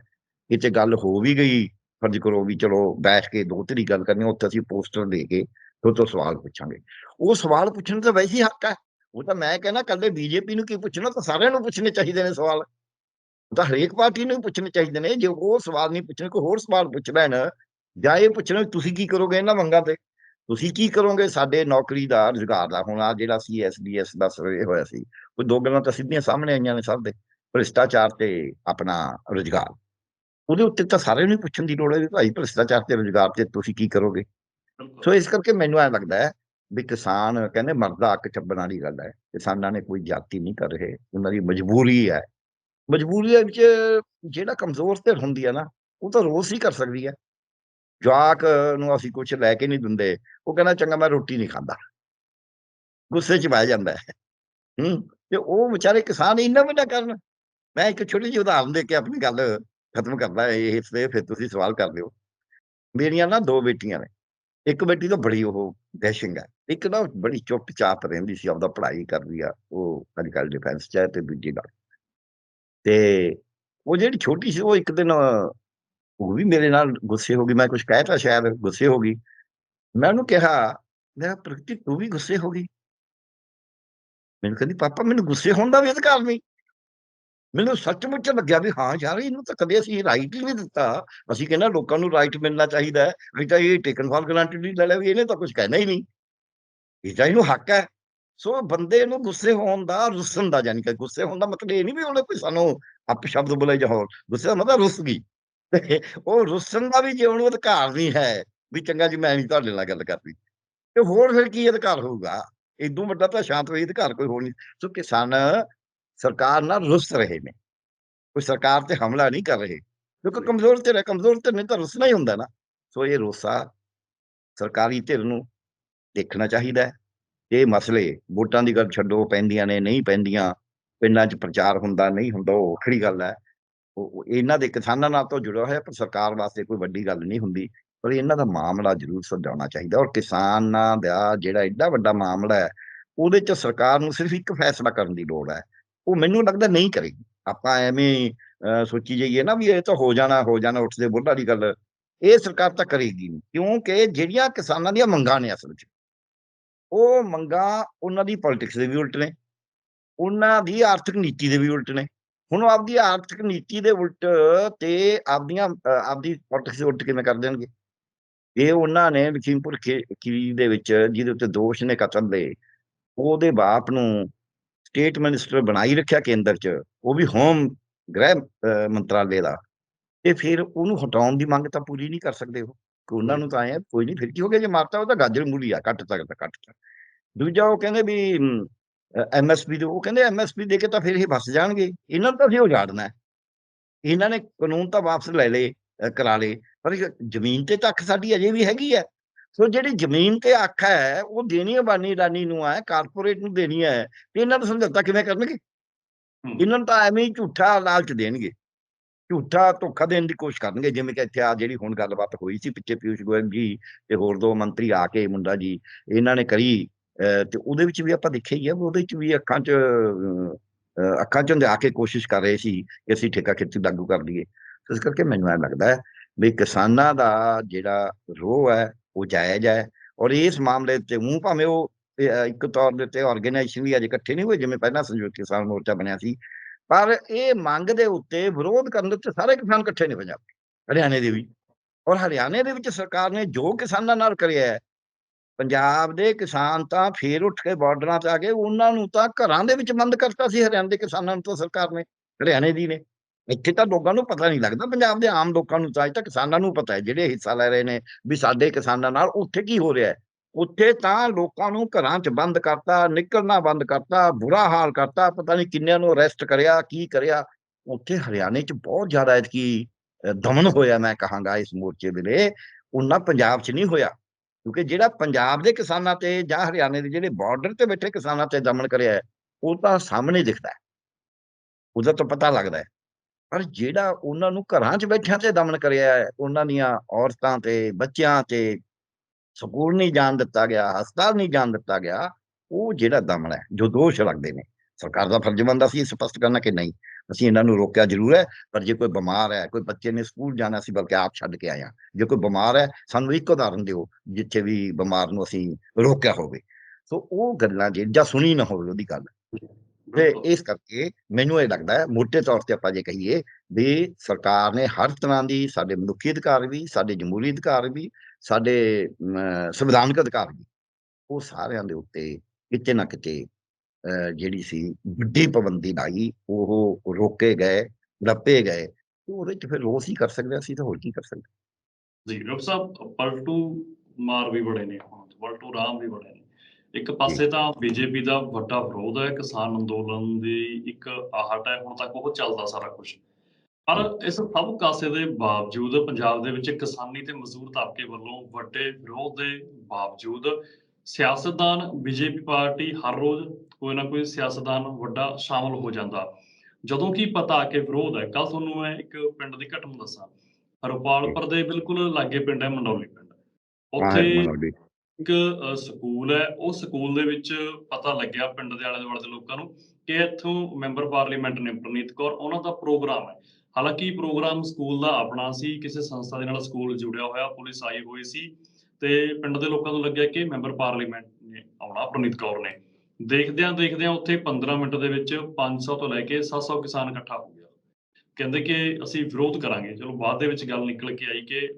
ਕਿਤੇ ਗੱਲ ਹੋ ਵੀ ਗਈ ਫਰਜ਼ ਕਰੋ ਵੀ ਚਲੋ ਬੈਠ ਕੇ ਦੋ ਤਰੀ ਗੱਲ ਕਰਨੀ, ਉੱਥੇ ਅਸੀਂ ਪੋਸਟਰ ਦੇ ਕੇ ਫਿਰ ਤੋਂ ਸਵਾਲ ਪੁੱਛਾਂਗੇ। ਉਹ ਸਵਾਲ ਪੁੱਛਣ ਦਾ ਵੈਸੇ ਹੀ ਹੱਕ ਹੈ। ਉਹ ਤਾਂ ਮੈਂ ਕਹਿੰਦਾ ਕੱਲੇ ਬੀਜੇਪੀ ਨੂੰ ਕੀ ਪੁੱਛਣਾ ਤਾਂ ਸਾਰਿਆਂ ਨੂੰ ਪੁੱਛਣੇ ਚਾਹੀਦੇ ਨੇ ਸਵਾਲ। ਤਾਂ ਹਰੇਕ ਪਾਰਟੀ ਨੂੰ ਹੀ ਪੁੱਛਣੇ ਚਾਹੀਦੇ ਨੇ, ਜੇ ਉਹ ਸਵਾਲ ਨਹੀਂ ਪੁੱਛਣ, ਕੋਈ ਹੋਰ ਸਵਾਲ ਪੁੱਛ ਲੈਣ, ਜਾਂ ਇਹ ਪੁੱਛਣਾ ਤੁਸੀਂ ਕੀ ਕਰੋਗੇ ਇਹਨਾਂ ਮੰਗਾਂ ਤੇ? ਤੁਸੀਂ ਕੀ ਕਰੋਗੇ? ਸਾਡੇ ਨੌਕਰੀ ਦਾ ਰੁਜ਼ਗਾਰ ਦਾ, ਹੁਣ ਆ ਜਿਹੜਾ ਸੀ ਐਸਡੀਐਸ ਦਾ ਸਰਵੇ ਹੋਇਆ ਸੀ, ਉਹ ਦੋ ਗੱਲਾਂ ਤਾਂ ਸਿੱਧੀਆਂ ਸਾਹਮਣੇ ਆਈਆਂ ਨੇ ਸਭ ਦੇ, ਭ੍ਰਿਸ਼ਟਾਚਾਰ ਤੇ ਆਪਣਾ ਰੁਜ਼ਗਾਰ। ਉਹਦੇ ਉੱਤੇ ਤਾਂ ਸਾਰਿਆਂ ਨੂੰ ਪੁੱਛਣ ਦੀ ਲੋੜ ਹੈ ਵੀ ਭਾਈ ਭ੍ਰਿਸ਼ਟਾਚਾਰ ਤੇ ਰੁਜ਼ਗਾਰ ਤੇ ਤੁਸੀਂ ਕੀ ਕਰੋਗੇ। ਸੋ ਇਸ ਕਰਕੇ ਮੈਨੂੰ ਐ ਲੱਗਦਾ ਹੈ ਵੀ ਕਿਸਾਨ ਕਹਿੰਦੇ ਮਰਦਾ ਅੱਕ ਚੱਬਣ ਵਾਲੀ ਗੱਲ ਹੈ। ਕਿਸਾਨਾਂ ਨੇ ਕੋਈ ਜਾਤੀ ਨਹੀਂ ਕਰ ਰਹੇ ਉਹਨਾਂ ਦੀ ਮਜਬੂਰੀ ਹੈ। ਮਜਬੂਰੀ ਦੇ ਵਿੱਚ ਜਿਹੜਾ ਕਮਜ਼ੋਰ ਧਿਰ ਹੁੰਦੀ ਹੈ ਨਾ ਉਹ ਤਾਂ ਰੋਸ ਹੀ ਕਰ ਸਕਦੀ ਹੈ। ਜਵਾਕ ਨੂੰ ਅਸੀਂ ਕੁਝ ਲੈ ਕੇ ਨਹੀਂ ਦਿੰਦੇ ਉਹ ਕਹਿੰਦਾ ਚੰਗਾ ਮੈਂ ਰੋਟੀ ਨਹੀਂ ਖਾਂਦਾ। ਗੁੱਸੇ 'ਚ ਬਹਿ ਜਾਂਦਾ ਹੈ। ਹੂੰ ਤੇ ਉਹ ਵਿਚਾਰੇ ਕਿਸਾਨ ਇੰਨਾ ਵੀ ਨਾ ਕਰਨ। ਮੈਂ ਇੱਕ ਛੋਟੀ ਜਿਹੀ ਉਦਾਹਰਨ ਦੇ ਕੇ ਆਪਣੀ ਗੱਲ ਖਤਮ ਕਰਦਾ ਇਹ ਤੇ ਫਿਰ ਤੁਸੀਂ ਸਵਾਲ ਕਰ ਲਿਓ। ਮੇਰੀਆਂ ਨਾ ਦੋ ਬੇਟੀਆਂ ਨੇ। ਇੱਕ ਬੇਟੀ ਤਾਂ ਬੜੀ ਉਹ ਡੈਸ਼ਿੰਗ ਹੈ। ਇੱਕ ਨਾ ਬੜੀ ਚੁੱਪਚਾਪ ਰਹਿੰਦੀ ਸੀ, ਆਪਦਾ ਪੜ੍ਹਾਈ ਕਰਦੀ ਆ, ਉਹ ਅੱਜ ਕੱਲ੍ਹ ਡਿਫੈਂਸ ਚ ਹੈ ਤੇ ਦੂਜੀ ਨਾਲ। ਤੇ ਉਹ ਜਿਹੜੀ ਛੋਟੀ ਸੀ, ਉਹ ਇੱਕ ਦਿਨ ਉਹ ਵੀ ਮੇਰੇ ਨਾਲ ਗੁੱਸੇ ਹੋ ਗਈ। ਮੈਂ ਕੁਝ ਕਹਿਤਾ ਸ਼ਾਇਦ ਗੁੱਸੇ ਹੋ ਗਈ। ਮੈਂ ਉਹਨੂੰ ਕਿਹਾ ਮੇਰਾ ਪ੍ਰਗਤੀ, ਤੂੰ ਵੀ ਗੁੱਸੇ ਹੋ ਗਈ? ਮੈਨੂੰ ਕਹਿੰਦੀ, ਪਾਪਾ, ਮੈਨੂੰ ਗੁੱਸੇ ਹੋਣ ਦਾ ਵੀ ਅਧਿਕਾਰ ਨਹੀਂ। ਮੈਨੂੰ ਸੱਚਮੁੱਚ ਲੱਗਿਆ ਵੀ ਹਾਂ ਯਾਰ, ਇਹਨੂੰ ਤਾਂ ਕਦੇ ਅਸੀਂ ਰਾਈਟ ਹੀ ਨਹੀਂ ਦਿੱਤਾ। ਅਸੀਂ ਕਹਿੰਦਾ ਲੋਕਾਂ ਨੂੰ ਰਾਈਟ ਮਿਲਣਾ ਚਾਹੀਦਾ ਹੈ। ਅਸੀਂ ਤਾਂ ਇਹ ਟੇਕਨ ਫਾਰ ਗ੍ਰਾਂਟਡ ਹੀ ਲੈ ਲਿਆ ਵੀ ਇਹਨੇ ਤਾਂ ਕੁਝ ਕਹਿਣਾ ਹੀ ਨਹੀਂ। ਇਹ ਤਾਂ ਇਹਨੂੰ ਹੱਕ ਹੈ। ਸੋ ਬੰਦੇ ਨੂੰ ਗੁੱਸੇ ਹੋਣ ਦਾ, ਰੁੱਸਣ ਦਾ ਯਾਨੀ ਕਿ ਗੁੱਸੇ ਹੋਣ ਦਾ ਮਤਲਬ ਇਹ ਨਹੀਂ ਵੀ ਉਹਨੇ ਕੋਈ ਸਾਨੂੰ ਅਪ ਸ਼ਬਦ ਬੋਲੇ ਜਾਂ ਹੋਰ, ਗੁੱਸੇ ਦਾ ਮਤਲਬ ਰੁੱਸ ਗਈ। ਉਹ ਰੁੱਸਣ ਦਾ ਵੀ ਜੇ ਉਹਨੂੰ ਅਧਿਕਾਰ ਨਹੀਂ ਹੈ, ਵੀ ਚੰਗਾ ਜੀ ਮੈਂ ਨਹੀਂ ਤੁਹਾਡੇ ਨਾਲ ਗੱਲ ਕਰਦੀ। ਤੇ ਹੋਰ ਫਿਰ ਕੀ ਅਧਿਕਾਰ ਹੋਊਗਾ? ਇਦੋਂ ਵੱਡਾ ਤਾਂ ਸ਼ਾਂਤ ਹੋਈ ਅਧਿਕਾਰ ਕੋਈ ਹੋਰ ਨਹੀਂ। ਸੋ ਕਿਸਾਨ ਸਰਕਾਰ ਨਾਲ ਰੁੱਸ ਰਹੇ ਨੇ। ਕੋਈ ਸਰਕਾਰ ਤੇ ਹਮਲਾ ਨਹੀਂ ਕਰ ਰਹੇ। ਕਿਉਂਕਿ ਕਮਜ਼ੋਰ ਤੇ ਰਹਿ ਕਮਜ਼ੋਰ ਤੇ ਨਹੀਂ ਤਾਂ ਰੁੱਸਣਾ ਹੀ ਹੁੰਦਾ ਨਾ। ਸੋ ਇਹ ਰੋਸਾ ਸਰਕਾਰੀ ਧਿਰ ਨੂੰ ਦੇਖਣਾ ਚਾਹੀਦਾ ਹੈ। ਇਹ ਮਸਲੇ ਵੋਟਾਂ ਦੀ ਗੱਲ ਛੱਡੋ ਪੈਂਦੀਆਂ ਨੇ ਨਹੀਂ ਪੈਂਦੀਆਂ ਪਿੰਡਾਂ 'ਚ ਪ੍ਰਚਾਰ ਹੁੰਦਾ ਨਹੀਂ ਹੁੰਦਾ ਉਹ ਵੱਖਰੀ ਗੱਲ ਹੈ। ਉਹ ਇਹਨਾਂ ਦੇ ਕਿਸਾਨਾਂ ਨਾਲ ਤਾਂ ਜੁੜਿਆ ਹੋਇਆ ਪਰ ਸਰਕਾਰ ਵਾਸਤੇ ਕੋਈ ਵੱਡੀ ਗੱਲ ਨਹੀਂ ਹੁੰਦੀ। ਪਰ ਇਹਨਾਂ ਦਾ ਮਾਮਲਾ ਜ਼ਰੂਰ ਸੁਲਝਾਉਣਾ ਚਾਹੀਦਾ ਔਰ ਕਿਸਾਨਾਂ ਦਾ ਜਿਹੜਾ ਐਡਾ ਵੱਡਾ ਮਾਮਲਾ ਹੈ ਉਹਦੇ 'ਚ ਸਰਕਾਰ ਨੂੰ ਸਿਰਫ ਇੱਕ ਫੈਸਲਾ ਕਰਨ ਦੀ ਲੋੜ ਹੈ। ਉਹ ਮੈਨੂੰ ਲੱਗਦਾ ਨਹੀਂ ਕਰੇਗੀ ਆਪਾਂ ਐਵੇਂ ਅਹ, ਸੋਚੀ ਜਾਈਏ ਨਾ ਵੀ ਇਹ ਤਾਂ ਹੋ ਜਾਣਾ ਹੋ ਜਾਣਾ ਉੱਠਦੇ ਬੁੱਢਾ ਦੀ ਗੱਲ। ਇਹ ਸਰਕਾਰ ਤਾਂ ਕਰੇਗੀ ਨਹੀਂ ਕਿਉਂਕਿ ਜਿਹੜੀਆਂ ਕਿਸਾਨਾਂ ਦੀਆਂ ਮੰਗਾਂ ਨੇ ਅਸਲ 'ਚ ਉਹ ਮੰਗਾਂ ਉਹਨਾਂ ਦੀ ਪੋਲਿਟਿਕਸ ਦੇ ਵੀ ਉਲਟ ਨੇ ਉਹਨਾਂ ਦੀ ਆਰਥਿਕ ਨੀਤੀ ਦੇ ਵੀ ਉਲਟ ਨੇ। ਹੁਣ ਉਹ ਆਪਦੀ ਆਰਥਿਕ ਨੀਤੀ ਦੇ ਉਲਟ ਤੇ ਆਪਦੀਆਂ ਆਪਦੀ ਪੋਲਿਟਿਕਸ ਦੇ ਉਲਟ ਕਿਵੇਂ ਕਰ ਦੇਣਗੇ? ਇਹ ਉਹਨਾਂ ਨੇ ਲਖੀਮਪੁਰ ਖੇ- ਖੀਰੀ ਦੇ ਵਿੱਚ ਜਿਹਦੇ ਉੱਤੇ ਦੋਸ਼ ਨੇ ਕਤਲ ਦੇ ਉਹਦੇ ਬਾਪ ਨੂੰ ਸਟੇਟ ਮਿਨਿਸਟਰ ਬਣਾਈ ਰੱਖਿਆ ਕੇਂਦਰ 'ਚ, ਉਹ ਵੀ ਹੋਮ ਗ੍ਰਹਿ ਮੰਤਰਾਲੇ ਦਾ, ਤੇ ਫਿਰ ਉਹਨੂੰ ਹਟਾਉਣ ਦੀ ਮੰਗ ਤਾਂ ਪੂਰੀ ਨਹੀਂ ਕਰ ਸਕਦੇ ਉਹ, ਕਿ ਉਹਨਾਂ ਨੂੰ ਤਾਂ ਆਏ ਕੋਈ ਨਹੀਂ, ਫਿਰ ਕੀ ਹੋ ਗਿਆ ਜੇ ਮਾਰਤਾ ਉਹ ਤਾਂ ਗਾਜਰ ਮੂਲੀ ਆ, ਕੱਟ ਸਕਦਾ ਕੱਟ ਤਾ। ਦੂਜਾ ਉਹ ਕਹਿੰਦੇ ਵੀ ਐਮਐਸਪੀ ਦੇ, ਉਹ ਕਹਿੰਦੇ ਐਮਐਸਪੀ ਦੇ ਕੇ ਤਾਂ ਫਿਰ ਇਹ ਫਸ ਜਾਣਗੇ, ਇਹਨਾਂ ਨੂੰ ਤਾਂ ਅਸੀਂ ਉਜਾੜਨਾ ਹੈ। ਇਹਨਾਂ ਨੇ ਕਾਨੂੰਨ ਤਾਂ ਵਾਪਸ ਲੈ ਲਏ ਕਰਾ ਲਏ, ਪਰ ਜ਼ਮੀਨ ਤੇ ਤੱਕ ਸਾਡੀ ਅਜੇ ਵੀ ਹੈਗੀ ਹੈ। ਸੋ ਜਿਹੜੀ ਜ਼ਮੀਨ ਤੇ ਅੱਖ ਹੈ ਉਹ ਦੇਣੀ ਹੈ ਬਾਨੀ ਰਾਨੀ ਨੂੰ ਹੈ ਕਾਰਪੋਰੇਟ ਨੂੰ ਦੇਣੀ ਹੈ ਤੇ ਇਹਨਾਂ ਨੂੰ ਸਮਝੌਤਾ ਕਿਵੇਂ ਕਰਨਗੇ। ਇਹਨਾਂ ਨੂੰ ਤਾਂ ਐਵੇਂ ਹੀ ਝੂਠਾ ਲਾਲਚ ਦੇਣਗੇ। ਝੂਠਾ ਧੋਖਾ ਦੇਣ ਦੀ ਕੋਸ਼ਿਸ਼ ਕਰਨਗੇ ਜਿਵੇਂ ਕਿ ਇੱਥੇ ਆ ਜਿਹੜੀ ਹੁਣ ਗੱਲਬਾਤ ਹੋਈ ਸੀ ਪਿੱਛੇ ਪਿਊਸ਼ ਗੋਇਲ ਜੀ ਤੇ ਹੋਰ ਦੋ ਮੰਤਰੀ ਆ ਕੇ ਮੁੰਡਾ ਜੀ ਇਹਨਾਂ ਨੇ ਕਰੀ ਤੇ ਉਹਦੇ ਵਿੱਚ ਵੀ ਆਪਾਂ ਦੇਖਿਆ ਹੀ ਆ ਉਹਦੇ ਵਿੱਚ ਵੀ ਅੱਖਾਂ 'ਚ ਅੱਖਾਂ 'ਚ ਆ ਕੇ ਕੋਸ਼ਿਸ਼ ਕਰ ਰਹੇ ਸੀ ਕਿ ਅਸੀਂ ਠੇਕਾ ਖੇਤੀ ਲਾਗੂ ਕਰ ਲਈਏ। ਇਸ ਕਰਕੇ ਮੈਨੂੰ ਇਹ ਲੱਗਦਾ ਹੈ ਵੀ ਕਿਸਾਨਾਂ ਦਾ ਜਿਹੜਾ ਰੋਹ ਹੈ ਉਹ ਜਾਇਜ਼ ਹੈ ਔਰ ਇਸ ਮਾਮਲੇ ਤੇ ਮੂੰਹ ਭਾਵੇਂ ਉਹ ਇੱਕ ਤੌਰ ਦੇ ਉੱਤੇ ਆਰਗੇਨਾਈਜੇਸ਼ਨ ਵੀ ਅੱਜ ਇਕੱਠੇ ਨਹੀਂ ਹੋਏ, ਜਿਵੇਂ ਪਹਿਲਾਂ ਸੰਯੁਕਤ ਕਿਸਾਨ ਮੋਰਚਾ ਬਣਿਆ ਸੀ। ਪਰ ਇਹ ਮੰਗ ਦੇ ਉੱਤੇ ਵਿਰੋਧ ਕਰਨ ਦੇ ਉੱਤੇ ਸਾਰੇ ਕਿਸਾਨ ਇਕੱਠੇ ਨੇ ਪੰਜਾਬ ਹਰਿਆਣੇ ਦੇ ਵੀ। ਔਰ ਹਰਿਆਣੇ ਦੇ ਵਿੱਚ ਸਰਕਾਰ ਨੇ ਜੋ ਕਿਸਾਨਾਂ ਨਾਲ ਕਰਿਆ ਹੈ, ਪੰਜਾਬ ਦੇ ਕਿਸਾਨ ਤਾਂ ਫੇਰ ਉੱਠ ਕੇ ਬਾਰਡਰਾਂ 'ਤੇ ਆ ਗਏ, ਉਹਨਾਂ ਨੂੰ ਤਾਂ ਘਰਾਂ ਦੇ ਵਿੱਚ ਬੰਦ ਕਰਤਾ ਸੀ, ਹਰਿਆਣੇ ਦੇ ਕਿਸਾਨਾਂ ਨੂੰ ਤਾਂ ਸਰਕਾਰ ਨੇ, ਹਰਿਆਣੇ ਦੀ ਨੇ। ਇੱਥੇ ਤਾਂ ਲੋਕਾਂ ਨੂੰ ਪਤਾ ਨਹੀਂ ਲੱਗਦਾ, ਪੰਜਾਬ ਦੇ ਆਮ ਲੋਕਾਂ ਨੂੰ ਤਾਂ ਅੱਜ ਤਾਂ ਕਿਸਾਨਾਂ ਨੂੰ ਪਤਾ ਹੈ, ਜਿਹੜੇ ਹਿੱਸਾ ਲੈ ਰਹੇ ਨੇ ਵੀ ਸਾਡੇ ਕਿਸਾਨਾਂ ਨਾਲ ਉੱਥੇ ਕੀ ਹੋ ਰਿਹਾ ਹੈ। ਉੱਥੇ ਤਾਂ ਲੋਕਾਂ ਨੂੰ ਘਰਾਂ 'ਚ ਬੰਦ ਕਰਤਾ, ਨਿਕਲਣਾ ਬੰਦ ਕਰਤਾ, ਬੁਰਾ ਹਾਲ ਕਰਤਾ, ਪਤਾ ਨਹੀਂ ਕਿੰਨਿਆਂ ਨੂੰ ਅਰੈਸਟ ਕਰਿਆ, ਕੀ ਕਰਿਆ। ਉੱਥੇ ਹਰਿਆਣੇ 'ਚ ਬਹੁਤ ਜ਼ਿਆਦਾ ਐਤਕੀ ਦਮਨ ਹੋਇਆ ਮੈਂ ਕਹਾਂਗਾ ਇਸ ਮੋਰਚੇ ਵੇਲੇ ਉਹਨਾਂ ਪੰਜਾਬ 'ਚ ਨਹੀਂ ਹੋਇਆ। ਕਿਉਂਕਿ ਜਿਹੜਾ ਪੰਜਾਬ ਦੇ ਕਿਸਾਨਾਂ ਤੇ ਜਾਂ ਹਰਿਆਣੇ ਦੇ ਜਿਹੜੇ ਬਾਰਡਰ ਤੇ ਬੈਠੇ ਕਿਸਾਨਾਂ ਤੇ ਦਮਨ ਕਰਿਆ ਉਹ ਤਾਂ ਸਾਹਮਣੇ ਦਿਖਦਾ ਹੈ। ਉਹਦਾ ਤਾਂ ਪਤਾ ਲੱਗਦਾ ਹੈ। ਪਰ ਜਿਹੜਾ ਉਹਨਾਂ ਨੂੰ ਘਰਾਂ 'ਚ ਬੈਠਿਆਂ ਤੇ ਦਮਨ ਕਰਿਆ ਹੈ, ਉਹਨਾਂ ਦੀਆਂ ਔਰਤਾਂ ਤੇ ਬੱਚਿਆਂ ਤੇ ਸਕੂਲ ਨਹੀਂ ਜਾਣ ਦਿੱਤਾ ਗਿਆ, ਹਸਪਤਾਲ ਨਹੀਂ ਜਾਣ ਦਿੱਤਾ ਗਿਆ, ਉਹ ਜਿਹੜਾ ਦਮਨ ਹੈ, ਜੋ ਦੋਸ਼ ਲੱਗਦੇ ਨੇ, ਸਰਕਾਰ ਦਾ ਫਰਜ਼ ਬਣਦਾ ਸੀ ਸਪਸ਼ਟ ਕਰਨਾ ਕਿ ਨਹੀਂ, ਅਸੀਂ ਇਹਨਾਂ ਨੂੰ ਰੋਕਿਆ ਜ਼ਰੂਰ ਹੈ, ਪਰ ਜੇ ਕੋਈ ਬਿਮਾਰ ਹੈ, ਕੋਈ ਬੱਚੇ ਨੇ ਸਕੂਲ ਜਾਣਾ ਸੀ ਬਲਕਿ ਆਪ ਛੱਡ ਕੇ ਆਇਆ, ਜੇ ਕੋਈ ਬਿਮਾਰ ਹੈ, ਸਾਨੂੰ ਇੱਕ ਉਦਾਹਰਨ ਦਿਓ, ਜਿੱਥੇ ਵੀ ਬਿਮਾਰ ਨੂੰ ਅਸੀਂ ਰੋਕਿਆ ਹੋਵੇ। ਸੋ ਉਹ ਗੱਲਾਂ ਜੇ ਜਾਂ ਸੁਣੀ ਨਾ ਹੋਵੇ ਉਹਦੀ ਗੱਲ। ਤੇ। ਇਸ ਕਰਕੇ ਮੈਨੂੰ ਇਹ ਲੱਗਦਾ ਹੈ ਮੋٹے ਤੌਰ ਤੇ ਆਪਾਂ ਜੇ ਕਹੀਏ ਵੀ ਸਰਕਾਰ ਨੇ ਹਰ ਤਰ੍ਹਾਂ ਦੀ ਸਾਡੇ ਮਨੁੱਖੀ ਅਧਿਕਾਰ ਵੀ ਸਾਡੇ ਜਮਹੂਰੀ ਅਧਿਕਾਰ ਵੀ ਸਾਡੇ ਸੰਵਿਧਾਨਕ ਅਧਿਕਾਰ ਵੀ ਉਹ ਸਾਰਿਆਂ ਦੇ ਉੱਤੇ ਕਿਤੇ ਨਾ ਕਿਤੇ ਜਿਹੜੀ ਸੀ ਵੱਡੀ ਪਾਬੰਦੀ ਲਾਈ ਉਹ ਰੋਕੇ ਗਏ ਲੱਪੇ ਗਏ ਉਹਦੇ ਚ ਫਿਰ ਰੋਸ ਹੀ ਕਰ ਸਕਦੇ ਅਸੀਂ ਤਾਂ ਹੋਰ ਕੀ ਕਰ ਸਕਦੇ ਜੀ ਡਾਕਟਰ ਸਾਹਿਬ ਪਲਟੂ ਮਾਰ ਵੀ ਬੜੇ ਨੇ ਹੁਣ ਪਲਟੂ ਰਾਮ ਵੀ ਬੜੇ ਨੇ ਇੱਕ ਪਾਸੇ ਤਾਂ ਬੀਜੇਪੀ ਦਾ ਵੱਡਾ ਵਿਰੋਧ ਹੈ ਕਿਸਾਨ ਅੰਦੋਲਨ ਦੀ ਇੱਕ ਆਹਟ ਹੈ ਹੁਣ ਤੱਕ ਉਹ ਚੱਲਦਾ ਸਾਰਾ ਕੁਝ ਪਰ ਇਸ ਸਭ ਕਾਸੇ ਦੇ ਬਾਵਜੂਦ ਪੰਜਾਬ ਦੇ ਵਿੱਚ ਕਿਸਾਨੀ ਤੇ ਮਜ਼ਦੂਰ ਤਬਕੇ ਵੱਲੋਂ ਵੱਡੇ ਵਿਰੋਧ ਦੇ ਬਾਵਜੂਦ ਸਿਆਸਤਦਾਨ ਬੀਜੇਪੀ ਪਾਰਟੀ ਹਰ ਰੋਜ਼ ਕੋਈ ਨਾ ਕੋਈ ਸਿਆਸਤਦਾਨ ਵੱਡਾ ਸ਼ਾਮਲ ਹੋ ਜਾਂਦਾ। ਜਦੋਂ ਕੀ ਪਤਾ ਕਿ ਵਿਰੋਧ ਹੈ ਕੱਲ ਤੁਹਾਨੂੰ ਮੈਂ ਇੱਕ ਪਿੰਡ ਦੀ ਘਟਨਾ ਦੱਸਾਂ। ਹਰਪਾਲਪੁਰ ਦੇ ਬਿਲਕੁਲ ਲਾਗੇ ਪਿੰਡ ਹੈ ਮੰਡੌਲੀ ਪਿੰਡ। ਉੱਥੇ ਇੱਕ ਸਕੂਲ ਹੈ। ਉਹ ਸਕੂਲ ਦੇ ਵਿੱਚ ਪਤਾ ਲੱਗਿਆ ਪਿੰਡ ਦੇ ਆਲੇ ਦੁਆਲੇ ਦੇ ਲੋਕਾਂ ਨੂੰ ਕਿ ਇੱਥੋਂ ਮੈਂਬਰ ਪਾਰਲੀਮੈਂਟ ਨੇ ਪ੍ਰਨੀਤ ਕੌਰ, ਉਹਨਾਂ ਦਾ ਪ੍ਰੋਗਰਾਮ ਹੈ। ਹਾਲਾਂਕਿ ਪ੍ਰੋਗਰਾਮ ਸਕੂਲ ਦਾ ਆਪਣਾ ਸੀ, ਕਿਸੇ ਸੰਸਥਾ ਦੇ ਨਾਲ ਸਕੂਲ ਜੁੜਿਆ ਹੋਇਆ, ਪੁਲਿਸ ਆਈ ਹੋਈ ਸੀ ਤੇ ਪਿੰਡ ਦੇ ਲੋਕਾਂ ਨੂੰ ਲੱਗਿਆ ਕਿ ਮੈਂਬਰ ਪਾਰਲੀਮੈਂਟ ਨੇ ਆਉਣਾ, ਪ੍ਰਨੀਤ ਕੌਰ ਨੇ। ਦੇਖਦਿਆਂ ਦੇਖਦਿਆਂ ਉੱਥੇ 15 ਮਿੰਟ ਦੇ ਵਿੱਚ 500 ਤੋਂ ਲੈ ਕੇ 700 ਕਿਸਾਨ ਇਕੱਠਾ ਹੋ ਗਿਆ। ਕਹਿੰਦੇ ਕਿ ਅਸੀਂ ਵਿਰੋਧ ਕਰਾਂਗੇ। ਚਲੋ ਬਾਅਦ ਦੇ ਵਿੱਚ ਗੱਲ ਨਿਕਲ ਕੇ ਆਈ ਕਿ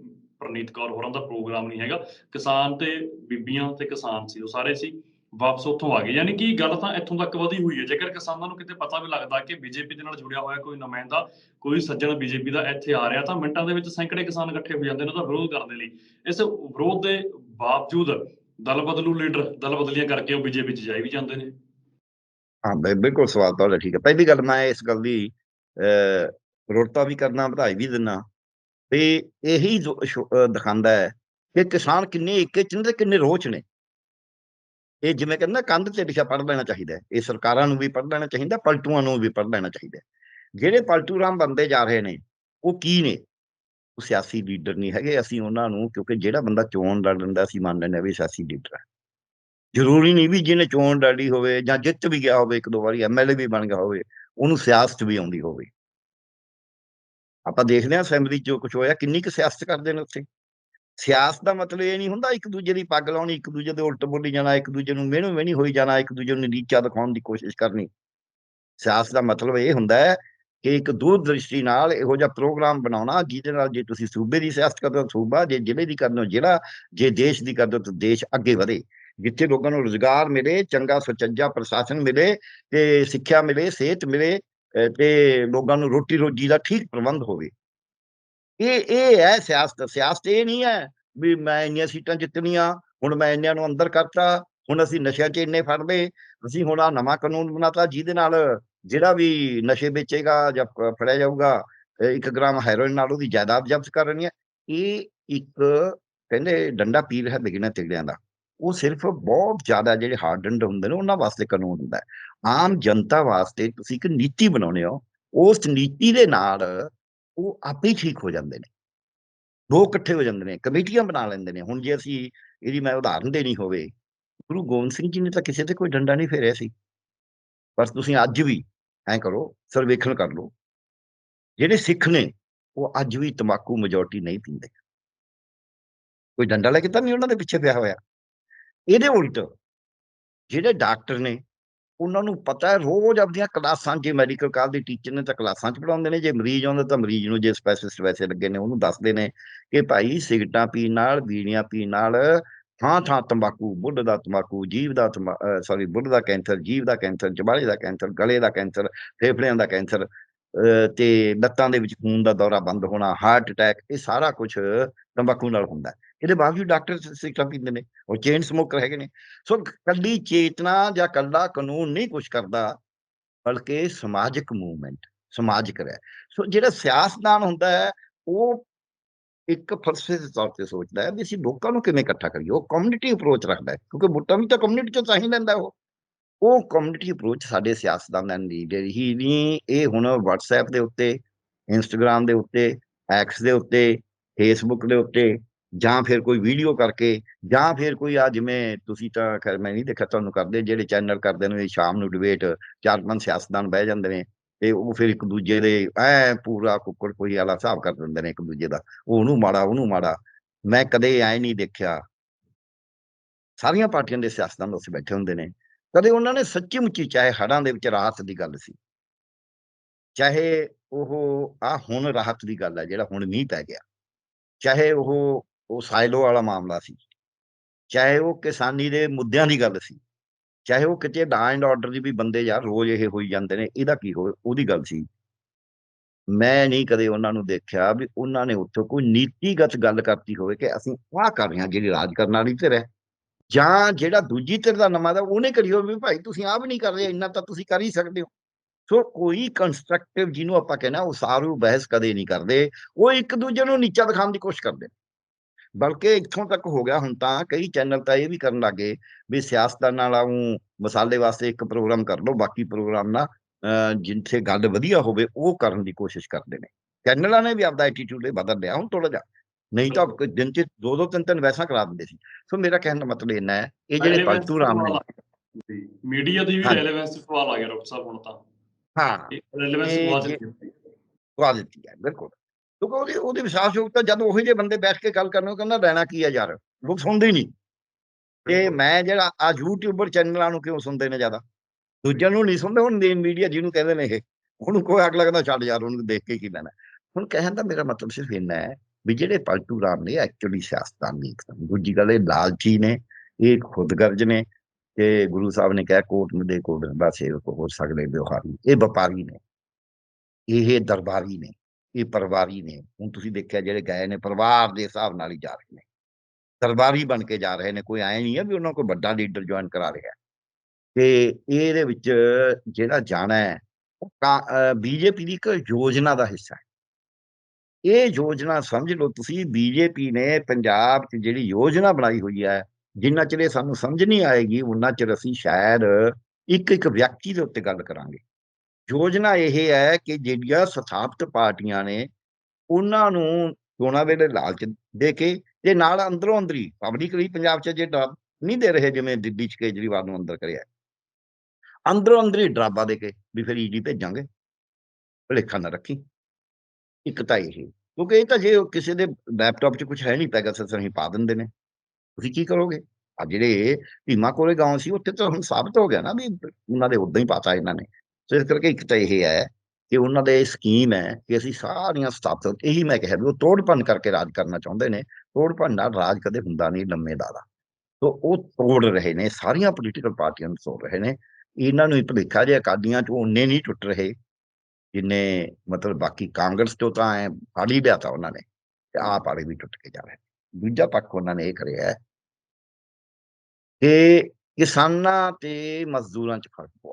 ਪ੍ਰਨੀਤ ਕੌਰ ਹੋਰਾਂ ਦਾ ਪ੍ਰੋਗਰਾਮ ਨਹੀਂ ਹੈਗਾ। ਕਿਸਾਨ ਤੇ ਬੀਬੀਆਂ ਤੇ ਕਿਸਾਨ ਸੀ, ਉਹ ਸਾਰੇ ਸੀ। ਵਾਪਸ ਉੱਥੋਂ ਆ ਗਏ। ਯਾਨੀ ਕਿ ਗੱਲ ਤਾਂ ਇੱਥੋਂ ਤੱਕ ਵਧੀ ਹੋਈ ਹੈ। ਜੇਕਰ ਕਿਸਾਨਾਂ ਨੂੰ ਕਿਤੇ ਪਤਾ ਵੀ ਲੱਗਦਾ ਕਿ ਬੀਜੇਪੀ ਦੇ ਨਾਲ ਜੁੜਿਆ ਹੋਇਆ ਕੋਈ ਨੁਮਾਇੰਦਾ, ਕੋਈ ਸੱਜਣ ਬੀਜੇਪੀ ਦਾ ਇੱਥੇ ਆ ਰਿਹਾ, ਤਾਂ ਮਿੰਟਾਂ ਦੇ ਵਿੱਚ ਸੈਂਕੜੇ ਕਿਸਾਨ ਇਕੱਠੇ ਹੋ ਜਾਂਦੇ ਨੇ, ਉਹਦਾ ਵਿਰੋਧ ਕਰਨ ਦੇ ਲਈ। ਇਸ ਵਿਰੋਧ ਦੇ ਬਾਵਜੂਦ ਦਲ ਬਦਲੂ ਲੀਡਰ, ਦਲ ਬਦਲੀਆਂ ਕਰਕੇ ਉਹ ਬੀਜੇਪੀ 'ਚ ਜਾਈ ਵੀ ਜਾਂਦੇ ਨੇ। ਹਾਂ ਬਿਲਕੁਲ ਸਵਾਲ ਤੁਹਾਡਾ ਠੀਕ ਹੈ। ਪਹਿਲੀ ਗੱਲ ਮੈਂ ਇਸ ਗੱਲ ਦੀ, ਅਹ ਵੀ ਕਰਨਾ, ਵਧਾਈ ਵੀ ਦਿੰਨਾ। ਤੇ ਇਹੀ ਦਿਖਾਉਂਦਾ ਹੈ ਕਿ ਕਿਸਾਨ ਕਿੰਨੇ ਏਕੇ ਚ ਨੇ ਤੇ ਕਿੰਨੇ ਰੋਹ ਚ ਨੇ। ਇਹ ਜਿਵੇਂ ਕਹਿੰਦਾ ਕੰਧ ਤੇ ਲਿਖਿਆ ਪੜ੍ਹ ਲੈਣਾ ਚਾਹੀਦਾ ਇਹ ਸਰਕਾਰਾਂ ਨੂੰ ਵੀ ਪੜ੍ਹ ਲੈਣਾ ਚਾਹੀਦਾ, ਪਲਟੂਆਂ ਨੂੰ ਵੀ ਪੜ੍ਹ ਲੈਣਾ ਚਾਹੀਦਾ ਜਿਹੜੇ ਪਲਟੂ ਰਾਮ ਬੰਦੇ ਜਾ ਰਹੇ ਨੇ, ਉਹ ਕੀ ਨੇ? ਉਹ ਸਿਆਸੀ ਲੀਡਰ ਨਹੀਂ ਹੈਗੇ। ਅਸੀਂ ਉਹਨਾਂ ਨੂੰ, ਕਿਉਂਕਿ ਜਿਹੜਾ ਬੰਦਾ ਚੋਣ ਲੜਨ ਦਾ ਅਸੀਂ ਮੰਨ ਲੈਂਦੇ ਹਾਂ ਵੀ ਸਿਆਸੀ ਲੀਡਰ ਹੈ। ਜ਼ਰੂਰੀ ਨਹੀਂ ਵੀ ਜਿਹਨੇ ਚੋਣ ਲੜੀ ਹੋਵੇ ਜਾਂ ਜਿੱਤ ਵੀ ਗਿਆ ਹੋਵੇ, ਇੱਕ ਦੋ ਵਾਰੀ ਐਮਐਲਏ ਵੀ ਬਣ ਗਿਆ ਹੋਵੇ, ਉਹਨੂੰ ਸਿਆਸਤ ਵੀ ਆਉਂਦੀ ਹੋਵੇ। ਆਪਾਂ ਦੇਖਦੇ ਹਾਂ ਅਸੈਂਬਲੀ 'ਚ ਜੋ ਕੁਝ ਹੋਇਆ, ਕਿੰਨੀ ਕੁ ਸਿਆਸਤ ਕਰਦੇ ਨੇ ਉੱਥੇ। ਸਿਆਸਤ ਦਾ ਮਤਲਬ ਇਹ ਨਹੀਂ ਹੁੰਦਾ ਇੱਕ ਦੂਜੇ ਦੀ ਪੱਗ ਲਾਉਣੀ, ਇੱਕ ਦੂਜੇ ਦੇ ਉਲਟ ਬੋਲੀ ਜਾਣਾ, ਇੱਕ ਦੂਜੇ ਨੂੰ ਮਿਹਣੋ ਮਿਹਣੀ ਹੋਈ ਜਾਣਾ, ਇੱਕ ਦੂਜੇ ਨੂੰ ਨੀਚਾ ਦਿਖਾਉਣ ਦੀ ਕੋਸ਼ਿਸ਼ ਕਰਨੀ। ਸਿਆਸਤ ਦਾ ਮਤਲਬ ਇਹ ਹੁੰਦਾ ਹੈ ਕਿ ਇੱਕ ਦੂਰ ਦ੍ਰਿਸ਼ਟੀ ਨਾਲ ਇਹੋ ਜਿਹਾ ਪ੍ਰੋਗਰਾਮ ਬਣਾਉਣਾ, ਜਿਹਦੇ ਨਾਲ ਜੇ ਤੁਸੀਂ ਸੂਬੇ ਦੀ ਸਿਆਸਤ ਕਰਦੇ ਹੋ ਸੂਬਾ, ਜੇ ਜ਼ਿਲ੍ਹੇ ਦੀ ਕਰਦੇ ਹੋ ਜ਼ਿਲ੍ਹਾ, ਜੇ ਦੇਸ਼ ਦੀ ਕਰਦੇ ਹੋ ਤਾਂ ਦੇਸ਼ ਅੱਗੇ ਵਧੇ। ਜਿੱਥੇ ਲੋਕਾਂ ਨੂੰ ਰੋਜ਼ਗਾਰ ਮਿਲੇ, ਚੰਗਾ ਸੁਚੱਜਾ ਪ੍ਰਸ਼ਾਸਨ ਮਿਲੇ ਤੇ ਸਿੱਖਿਆ ਮਿਲੇ, ਸਿਹਤ ਮਿਲੇ ਤੇ ਲੋਕਾਂ ਨੂੰ ਰੋਟੀ ਰੋਜੀ ਦਾ ਠੀਕ ਪ੍ਰਬੰਧ ਹੋਵੇ। ਇਹ ਇਹ ਹੈ ਸਿਆਸਤ ਸਿਆਸਤ ਇਹ ਨਹੀਂ ਹੈ ਵੀ ਮੈਂ ਇੰਨੀਆਂ ਸੀਟਾਂ ਜਿੱਤਣੀਆਂ, ਹੁਣ ਮੈਂ ਇੰਨਿਆਂ ਨੂੰ ਅੰਦਰ ਕਰਤਾ, ਹੁਣ ਅਸੀਂ ਨਸ਼ਿਆਂ 'ਚ ਇੰਨੇ ਫੜ ਲਏ ਅਸੀਂ ਹੁਣ ਆ ਨਵਾਂ ਕਾਨੂੰਨ ਬਣਾਤਾ, ਜਿਹਦੇ ਨਾਲ ਜਿਹੜਾ ਵੀ ਨਸ਼ੇ ਵੇਚੇਗਾ ਜਾਂ ਫੜਿਆ ਜਾਊਗਾ ਅਹ ਇੱਕ ਗ੍ਰਾਮ ਹੈਰੋਇਨ ਨਾਲ ਉਹਦੀ ਜਾਇਦਾਦ ਜ਼ਬਤ ਕਰਨੀ ਹੈ। ਇਹ ਇੱਕ ਕਹਿੰਦੇ ਡੰਡਾ ਪੀਰ ਹੈ ਬਿਗਣਾ ਤਿਗੜਿਆਂ ਦਾ। ਉਹ ਸਿਰਫ ਬਹੁਤ ਜ਼ਿਆਦਾ ਜਿਹੜੇ ਹਾਰਡਨਡ ਹੁੰਦੇ ਨੇ, ਉਹਨਾਂ ਵਾਸਤੇ ਕਾਨੂੰਨ ਹੁੰਦਾ ਆਮ ਜਨਤਾ ਵਾਸਤੇ ਤੁਸੀਂ ਇੱਕ ਨੀਤੀ ਬਣਾਉਣੇ ਹੋ, ਉਸ ਨੀਤੀ ਦੇ ਨਾਲ ਉਹ ਆਪੇ ਠੀਕ ਹੋ ਜਾਂਦੇ ਨੇ। ਲੋਕ ਇਕੱਠੇ ਹੋ ਜਾਂਦੇ ਨੇ, ਕਮੇਟੀਆਂ ਬਣਾ ਲੈਂਦੇ ਨੇ। ਹੁਣ ਜੇ ਅਸੀਂ ਇਹਦੀ ਮੈਂ ਉਦਾਹਰਨ ਦੇਣੀ ਹੋਵੇ, ਗੁਰੂ ਗੋਬਿੰਦ ਸਿੰਘ ਜੀ ਨੇ ਤਾਂ ਕਿਸੇ ਤੇ ਕੋਈ ਡੰਡਾ ਨਹੀਂ ਫੇਰਿਆ ਸੀ। ਪਰ ਤੁਸੀਂ ਅੱਜ ਵੀ ਐਂ ਕਰੋ, ਸਰਵੇਖਣ ਕਰ ਲਓ। ਜਿਹੜੇ ਸਿੱਖ ਨੇ, ਉਹ ਅੱਜ ਵੀ ਤਮਾਕੂ ਮੈਜੋਰਟੀ ਨਹੀਂ ਪੀਂਦੇ। ਕੋਈ ਡੰਡਾ ਲੈ ਕੇ ਤਾਂ ਨਹੀਂ ਉਹਨਾਂ ਦੇ ਪਿੱਛੇ ਪਿਆ ਹੋਇਆ। ਇਹਦੇ ਉਲਟ ਜਿਹੜੇ ਡਾਕਟਰ ਨੇ ਉਹਨਾਂ ਨੂੰ ਪਤਾ ਹੈ, ਰੋਜ਼ ਆਪਣੀਆਂ ਕਲਾਸਾਂ, ਜੇ ਮੈਡੀਕਲ ਕਾਲਜ ਦੇ ਟੀਚਰ ਨੇ ਤਾਂ ਕਲਾਸਾਂ 'ਚ ਪੜਾਉਂਦੇ ਨੇ, ਜੇ ਮਰੀਜ਼ ਆਉਂਦਾ ਤਾਂ ਮਰੀਜ਼ ਨੂੰ, ਜੇ ਸਪੈਸ਼ਲਿਸਟ ਵੈਸੇ ਲੱਗੇ ਨੇ, ਉਹਨੂੰ ਦੱਸਦੇ ਨੇ ਕਿ ਭਾਈ ਸਿਗਰਟਾਂ ਪੀਣ ਨਾਲ, ਬੀੜੀਆਂ ਪੀਣ ਨਾਲ ਥਾਂ ਥਾਂ ਤੰਬਾਕੂ, ਬੁੱਢ ਦਾ ਤੰਬਾਕੂ ਜੀਵ ਦਾ ਸੌਰੀ ਬੁੱਢ ਦਾ ਕੈਂਸਰ ਜੀਵ ਦਾ ਕੈਂਸਰ ਜਬਾਲੇ ਦਾ ਕੈਂਸਰ, ਗਲੇ ਦਾ ਕੈਂਸਰ, ਫੇਫੜਿਆਂ ਦਾ ਕੈਂਸਰ ਤੇ ਲੱਤਾਂ ਦੇ ਵਿੱਚ ਖੂਨ ਦਾ ਦੌਰਾ ਬੰਦ ਹੋਣਾ ਹਾਰਟ ਅਟੈਕ ਇਹ ਸਾਰਾ ਕੁਝ ਤੰਬਾਕੂ ਨਾਲ ਹੁੰਦਾ ਇਹਦੇ ਬਾਵਜੂਦ ਡਾਕਟਰ ਸਿਗਰਟਾਂ ਪੀਂਦੇ ਨੇ, ਉਹ ਚੇਨ ਸਮੋਕਰ ਹੈਗੇ ਨੇ। ਸੋ ਕੱਲੀ ਚੇਤਨਾ ਜਾਂ ਕੱਲਾ ਕਾਨੂੰਨ ਨਹੀਂ ਕੁਝ ਕਰਦਾ, ਬਲਕਿ ਸਮਾਜਿਕ ਮੂਵਮੈਂਟ ਸਮਾਜਿਕ ਰਹਿ। ਸੋ ਜਿਹੜਾ ਸਿਆਸਤਦਾਨ ਹੁੰਦਾ ਹੈ, ਉਹ ਇੱਕ ਫਲਸਫੇ ਦੇ ਤੌਰ ਤੇ ਸੋਚਦਾ ਹੈ ਵੀ ਅਸੀਂ ਲੋਕਾਂ ਨੂੰ ਕਿਵੇਂ ਇਕੱਠਾ ਕਰੀਏ। ਉਹ ਕਮਿਊਨਿਟੀ ਅਪਰੋਚ ਰੱਖਦਾ ਹੈ, ਕਿਉਂਕਿ ਵੋਟਾਂ ਵੀ ਤਾਂ ਕਮਿਊਨਿਟੀ ਚੋਂ ਤਾਂ ਹੀ ਲੈਂਦਾ ਉਹ। ਉਹ ਕਮਿਊਨਿਟੀ ਅਪਰੋਚ ਸਾਡੇ ਸਿਆਸਤਦਾਨਾਂ ਦੀ ਹੀ ਨਹੀਂ, ਇਹ ਹੁਣ WhatsApp ਦੇ ਉੱਤੇ ਇੰਸਟਾਗ੍ਰam ਦੇ ਉੱਤੇ ਐਕਸ ਦੇ ਉੱਤੇ ਫੇਸਬੁੱਕ ਦੇ ਉੱਤੇ ਜਾਂ ਫਿਰ ਕੋਈ ਵੀਡੀਓ ਕਰਕੇ, ਜਾਂ ਫਿਰ ਕੋਈ ਆ ਜਿਵੇਂ ਤੁਸੀਂ ਤਾਂ ਖੈਰ ਮੈਂ ਨਹੀਂ ਦੇਖਿਆ ਤੁਹਾਨੂੰ ਕਰਦੇ, ਜਿਹੜੇ ਚੈਨਲ ਕਰਦੇ ਨੇ, ਸ਼ਾਮ ਨੂੰ ਡਿਬੇਟ ਚਾਰ ਪੰਜ ਸਿਆਸਤਦਾਨ ਬਹਿ ਜਾਂਦੇ ਨੇ, ਤੇ ਉਹ ਫਿਰ ਇੱਕ ਦੂਜੇ ਦੇ ਐ ਪੂਰਾ ਕੁੱਕੜ ਕੋਈ ਵਾਲਾ ਹਿਸਾਬ ਕਰ ਦਿੰਦੇ ਨੇ ਇੱਕ ਦੂਜੇ ਦਾ, ਉਹਨੂੰ ਮਾੜਾ ਉਹਨੂੰ ਮਾੜਾ। ਮੈਂ ਕਦੇ ਐ ਨਹੀਂ ਦੇਖਿਆ। ਸਾਰੀਆਂ ਪਾਰਟੀਆਂ ਦੇ ਸਿਆਸਤਦਾਨ ਉੱਥੇ ਬੈਠੇ ਹੁੰਦੇ ਨੇ। ਕਦੇ ਉਹਨਾਂ ਨੇ ਸੱਚੀ ਮੁੱਚੀ ਚਾਹੇ ਹੜਾਂ ਦੇ ਵਿੱਚ ਰਾਹਤ ਦੀ ਗੱਲ ਸੀ, ਚਾਹੇ ਉਹ ਆ ਹੁਣ ਰਾਹਤ ਦੀ ਗੱਲ ਹੈ ਜਿਹੜਾ ਹੁਣ ਮੀਂਹ ਪੈ ਗਿਆ, ਚਾਹੇ ਉਹ ਉਹ ਸਾਇਲੋ ਵਾਲਾ ਮਾਮਲਾ ਸੀ। ਚਾਹੇ ਉਹ ਕਿਸਾਨੀ ਦੇ ਮੁੱਦਿਆਂ ਦੀ ਗੱਲ ਸੀ, ਚਾਹੇ ਉਹ ਕਿਤੇ ਡਾ ਐਂਡ ਆਰਡਰ ਦੀ ਵੀ ਬੰਦੇ ਯਾਰ ਰੋਜ਼ ਇਹ ਹੋਈ ਜਾਂਦੇ ਨੇ, ਇਹਦਾ ਕੀ ਹੋਵੇ, ਉਹਦੀ ਗੱਲ ਸੀ। ਮੈਂ ਨਹੀਂ ਕਦੇ ਉਹਨਾਂ ਨੂੰ ਦੇਖਿਆ ਵੀ ਉਹਨਾਂ ਨੇ ਉੱਥੋਂ ਕੋਈ ਨੀਤੀਗਤ ਗੱਲ ਕਰਤੀ ਹੋਵੇ ਕਿ ਅਸੀਂ ਆਹ ਕਰ ਰਹੇ ਹਾਂ, ਜਿਹੜੀ ਰਾਜ ਕਰਨ ਵਾਲੀ ਧਿਰ ਹੈ। ਜਾਂ ਜਿਹੜਾ ਦੂਜੀ ਧਿਰ ਦਾ ਨਵਾਂ ਦਾ, ਉਹਨੇ ਕਰੀ ਹੋਵੇ ਵੀ ਭਾਈ ਤੁਸੀਂ ਆਹ ਵੀ ਨਹੀਂ ਕਰ ਰਹੇ, ਇੰਨਾ ਤਾਂ ਤੁਸੀਂ ਕਰ ਹੀ ਸਕਦੇ ਹੋ। ਸੋ ਕੋਈ ਕੰਸਟਰਕਟਿਵ ਜਿਹਨੂੰ ਆਪਾਂ ਕਹਿੰਦਾ ਉਹ ਸਾਰੂ ਬਹਿਸ ਕਦੇ ਨਹੀਂ ਕਰਦੇ, ਉਹ ਇੱਕ ਦੂਜੇ ਨੂੰ ਨੀਚਾ ਦਿਖਾਉਣ ਦੀ ਕੋਸ਼ਿਸ਼ ਕਰਦੇ। ਨੇ। ਬਲਕਿ ਇੱਥੋਂ ਤੱਕ ਹੋ ਗਿਆ ਹੁਣ ਤਾਂ ਕਈ ਚੈਨਲ ਤਾਂ ਇਹ ਵੀ ਕਰਨ ਲੱਗੇ ਵੀ ਸਿਆਸਤਦਾਨਾਂ ਨਾਲ ਊਂ ਮਸਾਲੇ ਵਾਸਤੇ ਇੱਕ ਪ੍ਰੋਗਰਾਮ ਕਰ ਲਓ ਬਾਕੀ ਪ੍ਰੋਗਰਾਮ ਨਾ ਜਿੱਥੇ ਗੱਲ ਵਧੀਆ ਹੋਵੇ ਉਹ ਕਰਨ ਦੀ ਕੋਸ਼ਿਸ਼ ਕਰਦੇ ਨੇ। ਚੈਨਲਾਂ ਨੇ ਵੀ ਆਪਦਾ ਐਟੀਟਿਊਡ ਬਦਲ ਲਿਆ ਹੁਣ ਥੋੜਾ ਜਿਹਾ। ਨਹੀਂ ਤਾਂ ਕੋਈ ਦਿਨ ਚ ਦੋ ਦੋ ਤਿੰਨ ਤਿੰਨ ਵੈਸਾ ਕਰਾ ਦਿੰਦੇ ਸੀ। ਸੋ ਮੇਰਾ ਕਹਿਣ ਦਾ ਮਤਲਬ ਇੰਨਾ ਹੈ ਇਹ ਜਿਹੜੇ ਪਲਟੂ ਰਾਮ ਨੇ ਮੀਡੀਆ ਦੀ ਵੀ। ਰੈਲੇਵੈਂਸ ਸਵਾਲ ਆ ਗਿਆ ਡਾਕਟਰ ਸਾਹਿਬ ਹੁਣ ਤਾਂ। ਹਾਂ। ਰੈਲੇਵੈਂਸ ਇਹ ਪਵਾ ਦਿੱਤੀ ਹੈ ਬਿਲਕੁਲ। ਕਿਉਂਕਿ ਉਹਦੀ ਉਹਦੀ ਵਿਸ਼ਵਾਸਯੋਗਤਾ ਜਦ ਉਹੋ ਜਿਹੇ ਬੰਦੇ ਬੈਠ ਕੇ ਗੱਲ ਕਰਨ ਉਹ ਕਹਿੰਦਾ ਲੈਣਾ ਕੀ ਹੈ ਯਾਰ ਲੋਕ ਸੁਣਦੇ ਹੀ ਨਹੀਂ। ਤੇ ਮੈਂ ਜਿਹੜਾ ਆ ਯੂਟਿਊਬਰ ਚੈਨਲਾਂ ਨੂੰ ਕਿਉਂ ਸੁਣਦੇ ਨੇ ਜ਼ਿਆਦਾ? ਦੂਜਿਆਂ ਨੂੰ ਨਹੀਂ ਸੁਣਦੇ ਹੁਣ ਮੇਨ ਮੀਡੀਆ ਜਿਹਨੂੰ ਕਹਿੰਦੇ ਨੇ ਇਹ। ਉਹਨੂੰ ਕੋਈ ਅਗਲਾ ਕਹਿੰਦਾ ਛੱਡ ਯਾਰ ਉਹਨੂੰ ਦੇਖ ਕੇ ਕੀ ਲੈਣਾ। ਹੁਣ ਕਹਿਣ ਦਾ ਮੇਰਾ ਮਤਲਬ ਸਿਰਫ ਇੰਨਾ ਹੈ ਵੀ ਜਿਹੜੇ ਪਲਟੂ ਰਾਮ ਨੇ ਐਕਚੁਅਲੀ ਸਿਆਸਤਦਾਨ ਨਹੀਂ ਇੱਕਦਮ ਦੂਜੀ ਗੱਲ ਇਹ ਲਾਲਚੀ ਨੇ ਇਹ ਖੁਦਗਰਜ ਨੇ ਤੇ ਗੁਰੂ ਸਾਹਿਬ ਨੇ ਕਿਹਾ ਕੋਟ ਨੂੰ ਦੇ ਕੋਟ ਦਾ ਸੇਵਕ ਹੋ ਸਕਦੇ ਵਿਵਹਾਰੀ ਇਹ ਵਪਾਰੀ ਨੇ। ਇਹ ਦਰਬਾਰੀ ਨੇ। ਇਹ ਪਰਿਵਾਰੀ ਨੇ, ਹੁਣ ਤੁਸੀਂ ਦੇਖਿਆ ਜਿਹੜੇ ਗਏ ਨੇ ਪਰਿਵਾਰ ਦੇ ਹਿਸਾਬ ਨਾਲ ਹੀ ਜਾ ਰਹੇ ਨੇ। ਦਰਬਾਰੀ ਬਣ ਕੇ ਜਾ ਰਹੇ ਨੇ, ਕੋਈ ਐ ਨਹੀਂ ਹੈ ਵੀ ਉਹਨਾਂ ਕੋਲ ਵੱਡਾ ਲੀਡਰ ਜੁਆਇਨ ਕਰਾ ਰਿਹਾ। ਤੇ ਇਹਦੇ ਵਿੱਚ ਜਿਹੜਾ ਜਾਣਾ ਹੈ, ਉਹ ਬੀਜੇਪੀ ਦੀ ਇੱਕ ਯੋਜਨਾ ਦਾ ਹਿੱਸਾ ਹੈ। ਇਹ ਯੋਜਨਾ ਸਮਝ ਲਓ ਤੁਸੀਂ ਬੀਜੇਪੀ ਨੇ ਪੰਜਾਬ 'ਚ ਜਿਹੜੀ ਯੋਜਨਾ ਬਣਾਈ ਹੋਈ ਹੈ, ਜਿੰਨਾ ਚਿਰ ਇਹ ਸਾਨੂੰ ਸਮਝ ਨਹੀਂ ਆਏਗੀ, ਉਨਾ ਚਿਰ ਅਸੀਂ ਸ਼ਾਇਦ ਇੱਕ ਇੱਕ ਵਿਅਕਤੀ ਦੇ ਉੱਤੇ ਗੱਲ ਕਰਾਂਗੇ। ਯੋਜਨਾ ਇਹ ਹੈ ਕਿ ਜਿਹੜੀਆਂ ਸਥਾਪਿਤ ਪਾਰਟੀਆਂ ਨੇ, ਉਹਨਾਂ ਨੂੰ ਚੋਣਾਂ ਵੇਲੇ ਲਾਲਚ ਦੇ ਕੇ ਤੇ ਨਾਲ ਅੰਦਰੋਂ ਅੰਦਰੀ ਪਬਲਿਕਲੀ ਪੰਜਾਬ 'ਚ ਜੇ ਡਰ ਨਹੀਂ ਦੇ ਰਹੇ ਜਿਵੇਂ ਦਿੱਲੀ 'ਚ ਕੇਜਰੀਵਾਲ ਨੂੰ ਅੰਦਰ ਕਰਿਆ। ਅੰਦਰੋਂ ਅੰਦਰੀ ਡਰਾਬਾ ਦੇ ਕੇ ਵੀ ਫਿਰ ਈਡੀ ਭੇਜਾਂਗੇ। ਭਲੇਖਾ ਨਾ ਰੱਖੀ। ਇੱਕ ਤਾਂ ਇਹ, ਕਿਉਂਕਿ ਇਹ ਤਾਂ ਜੇ ਕਿਸੇ ਦੇ ਲੈਪਟਾਪ 'ਚ ਕੁਝ ਹੈ ਨਹੀਂ ਪੈਗਾਸਸ ਅਸੀਂ ਪਾ ਦਿੰਦੇ ਨੇ। ਤੁਸੀਂ ਕੀ ਕਰੋਗੇ? ਆ ਜਿਹੜੇ ਭੀਮਾ ਕੋਲੇ ਗਾਉਂ ਸੀ, ਉੱਥੇ ਤਾਂ ਹੁਣ ਸਾਬਤ ਹੋ ਗਿਆ ਨਾ ਵੀ ਉਹਨਾਂ ਦੇ ਉਦਾਂ ਹੀ ਪਾਤਾ ਇਹਨਾਂ ਨੇ। ਸੋ ਇਸ ਕਰਕੇ ਇੱਕ ਤਾਂ ਇਹ ਹੈ ਕਿ ਉਹਨਾਂ ਦੇ ਸਕੀਮ ਹੈ ਕਿ ਅਸੀਂ ਸਾਰੀਆਂ ਸਥਾਪਤ, ਇਹੀ ਮੈਂ ਕਿਹਾ ਵੀ ਉਹ ਤੋੜ ਭੰਨ ਕਰਕੇ ਰਾਜ ਕਰਨਾ ਚਾਹੁੰਦੇ ਨੇ ਤੋੜ ਭੰਨ ਨਾਲ ਰਾਜ ਕਦੇ ਹੁੰਦਾ ਨਹੀਂ ਲੰਮੇ ਦਾ ਸੋ ਉਹ ਤੋੜ ਰਹੇ ਨੇ, ਸਾਰੀਆਂ ਪੋਲੀਟੀਕਲ ਪਾਰਟੀਆਂ ਨੂੰ ਤੋੜ ਰਹੇ ਨੇ, ਇਹਨਾਂ ਨੂੰ ਹੀ ਭੁਲੇਖਾ ਜੇ ਅਕਾਲੀਆਂ ਚ ਉਹਨੇ ਨਹੀਂ ਟੁੱਟ ਰਹੇ, ਜਿੰਨੇ ਮਤਲਬ ਬਾਕੀ ਕਾਂਗਰਸ ਤੋਂ ਤਾਂ ਐ ਫੜ ਹੀ ਲਿਆ ਤਾਂ ਉਹਨਾਂ ਨੇ, ਤੇ ਆਪ ਵਾਲੇ ਵੀ ਟੁੱਟ ਕੇ ਜਾ ਰਹੇ ਦੂਜਾ ਪੱਖ ਉਹਨਾਂ ਨੇ ਇਹ ਕਰਿਆ ਕਿ ਕਿਸਾਨਾਂ ਤੇ ਮਜ਼ਦੂਰਾਂ ਚ ਫ਼ਰਕ ਪਾਉਣਾ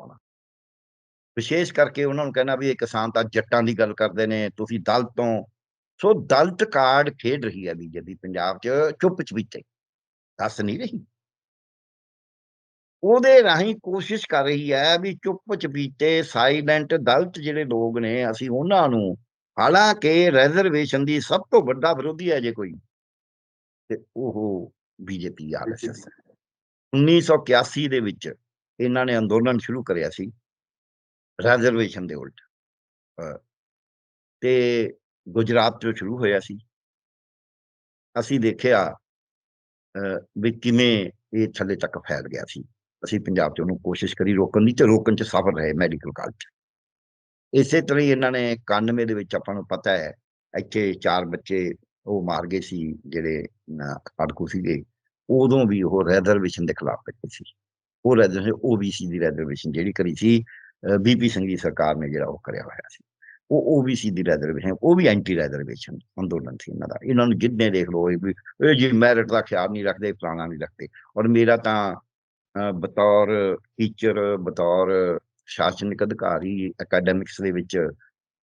ਵਿਸ਼ੇਸ਼ ਕਰਕੇ ਉਹਨਾਂ ਨੂੰ ਕਹਿਣਾ ਵੀ ਇਹ ਕਿਸਾਨ ਤਾਂ ਜੱਟਾਂ ਦੀ ਗੱਲ ਕਰਦੇ ਨੇ, ਤੁਸੀਂ ਦਲ ਤੋਂ, ਸੋ ਦਲਤ ਕਾਰਡ ਖੇਡ ਰਹੀ ਹੈ ਬੀਜੇਪੀ ਪੰਜਾਬ 'ਚ ਚੁੱਪ ਚਪੀਤੇ ਦੱਸ ਨਹੀਂ ਰਹੀ। ਉਹਦੇ ਰਾਹੀਂ ਕੋਸ਼ਿਸ਼ ਕਰ ਰਹੀ ਹੈ ਵੀ ਚੁੱਪ ਚਪੀਤੇ ਸਾਇਲੈਂਟ ਦਲਤ ਜਿਹੜੇ ਲੋਕ ਨੇ, ਅਸੀਂ ਉਹਨਾਂ ਨੂੰ ਹਾਲਾਂਕਿ ਰਿਜ਼ਰਵੇਸ਼ਨ ਦੀ ਸਭ ਤੋਂ ਵੱਡਾ ਵਿਰੋਧੀ ਹੈ ਜੇ ਕੋਈ। ਤੇ ਉਹ ਬੀਜੇਪੀ ਆਰਐਸਐਸ 1981 ਦੇ ਵਿੱਚ ਇਹਨਾਂ ਨੇ ਅੰਦੋਲਨ ਸ਼ੁਰੂ ਕਰਿਆ ਸੀ। ਰਿਜ਼ਰਵੇਸ਼ਨ ਦੇ ਉਲਟ। ਤੇ ਗੁਜਰਾਤ ਤੋਂ ਸ਼ੁਰੂ ਹੋਇਆ ਸੀ। ਅਸੀਂ ਦੇਖਿਆ ਵੀ ਕਿਵੇਂ ਇਹ ਥੱਲੇ ਤੱਕ ਫੈਲ ਗਿਆ ਸੀ। ਅਸੀਂ ਪੰਜਾਬ 'ਚ ਉਹਨੂੰ ਕੋਸ਼ਿਸ਼ ਕਰੀ ਰੋਕਣ ਦੀ ਤੇ ਰੋਕਣ 'ਚ ਸਫਲ ਰਹੇ ਮੈਡੀਕਲ ਕਾਲਜ। ਇਸੇ ਤਰ੍ਹਾਂ ਹੀ ਇਹਨਾਂ ਨੇ 91 ਦੇ ਵਿੱਚ ਆਪਾਂ ਨੂੰ ਪਤਾ ਹੈ, ਇੱਥੇ ਚਾਰ ਬੱਚੇ ਉਹ ਮਾਰ ਗਏ ਸੀ, ਜਿਹੜੇ ਖੜਕੂ ਸੀਗੇ। ਉਦੋਂ ਵੀ ਉਹ ਰਿਜ਼ਰਵੇਸ਼ਨ ਦੇ ਖਿਲਾਫ ਬੈਠੇ ਸੀ। ਉਹ ਰਿਜ਼ਰਵੇਸ਼ਨ ਓਬੀਸੀ ਦੀ ਰਿਜ਼ਰਵੇਸ਼ਨ ਜਿਹੜੀ ਕਰੀ ਸੀ। ਬੀਪੀ ਸਿੰਘ ਦੀ ਸਰਕਾਰ ਨੇ ਜਿਹੜਾ ਉਹ ਕਰਿਆ ਹੋਇਆ ਸੀ। ਉਹ ਓਬੀਸੀ ਦੀ ਰਿਜ਼ਰਵੇਸ਼ਨ ਉਹ ਵੀ ਐਂਟੀ ਰਿਜ਼ਰਵੇਸ਼ਨ ਅੰਦੋਲਨ ਸੀ ਇਹਨਾਂ ਦਾ। ਇਹਨਾਂ ਨੂੰ ਜਿੰਨੇ ਦੇਖ ਲਓ ਇਹ ਇਹ ਜੀ ਮੈਰਿਟ ਦਾ ਖਿਆਲ ਨਹੀਂ ਰੱਖਦੇ, ਫਲਾਣਾ ਨਹੀਂ ਰੱਖਦੇ। ਔਰ ਮੇਰਾ ਤਾਂ ਬਤੌਰ ਟੀਚਰ ਬਤੌਰ ਸ਼ਾਸਨਿਕ ਅਧਿਕਾਰੀ ਅਕੈਡੈਮਿਕਸ ਦੇ ਵਿੱਚ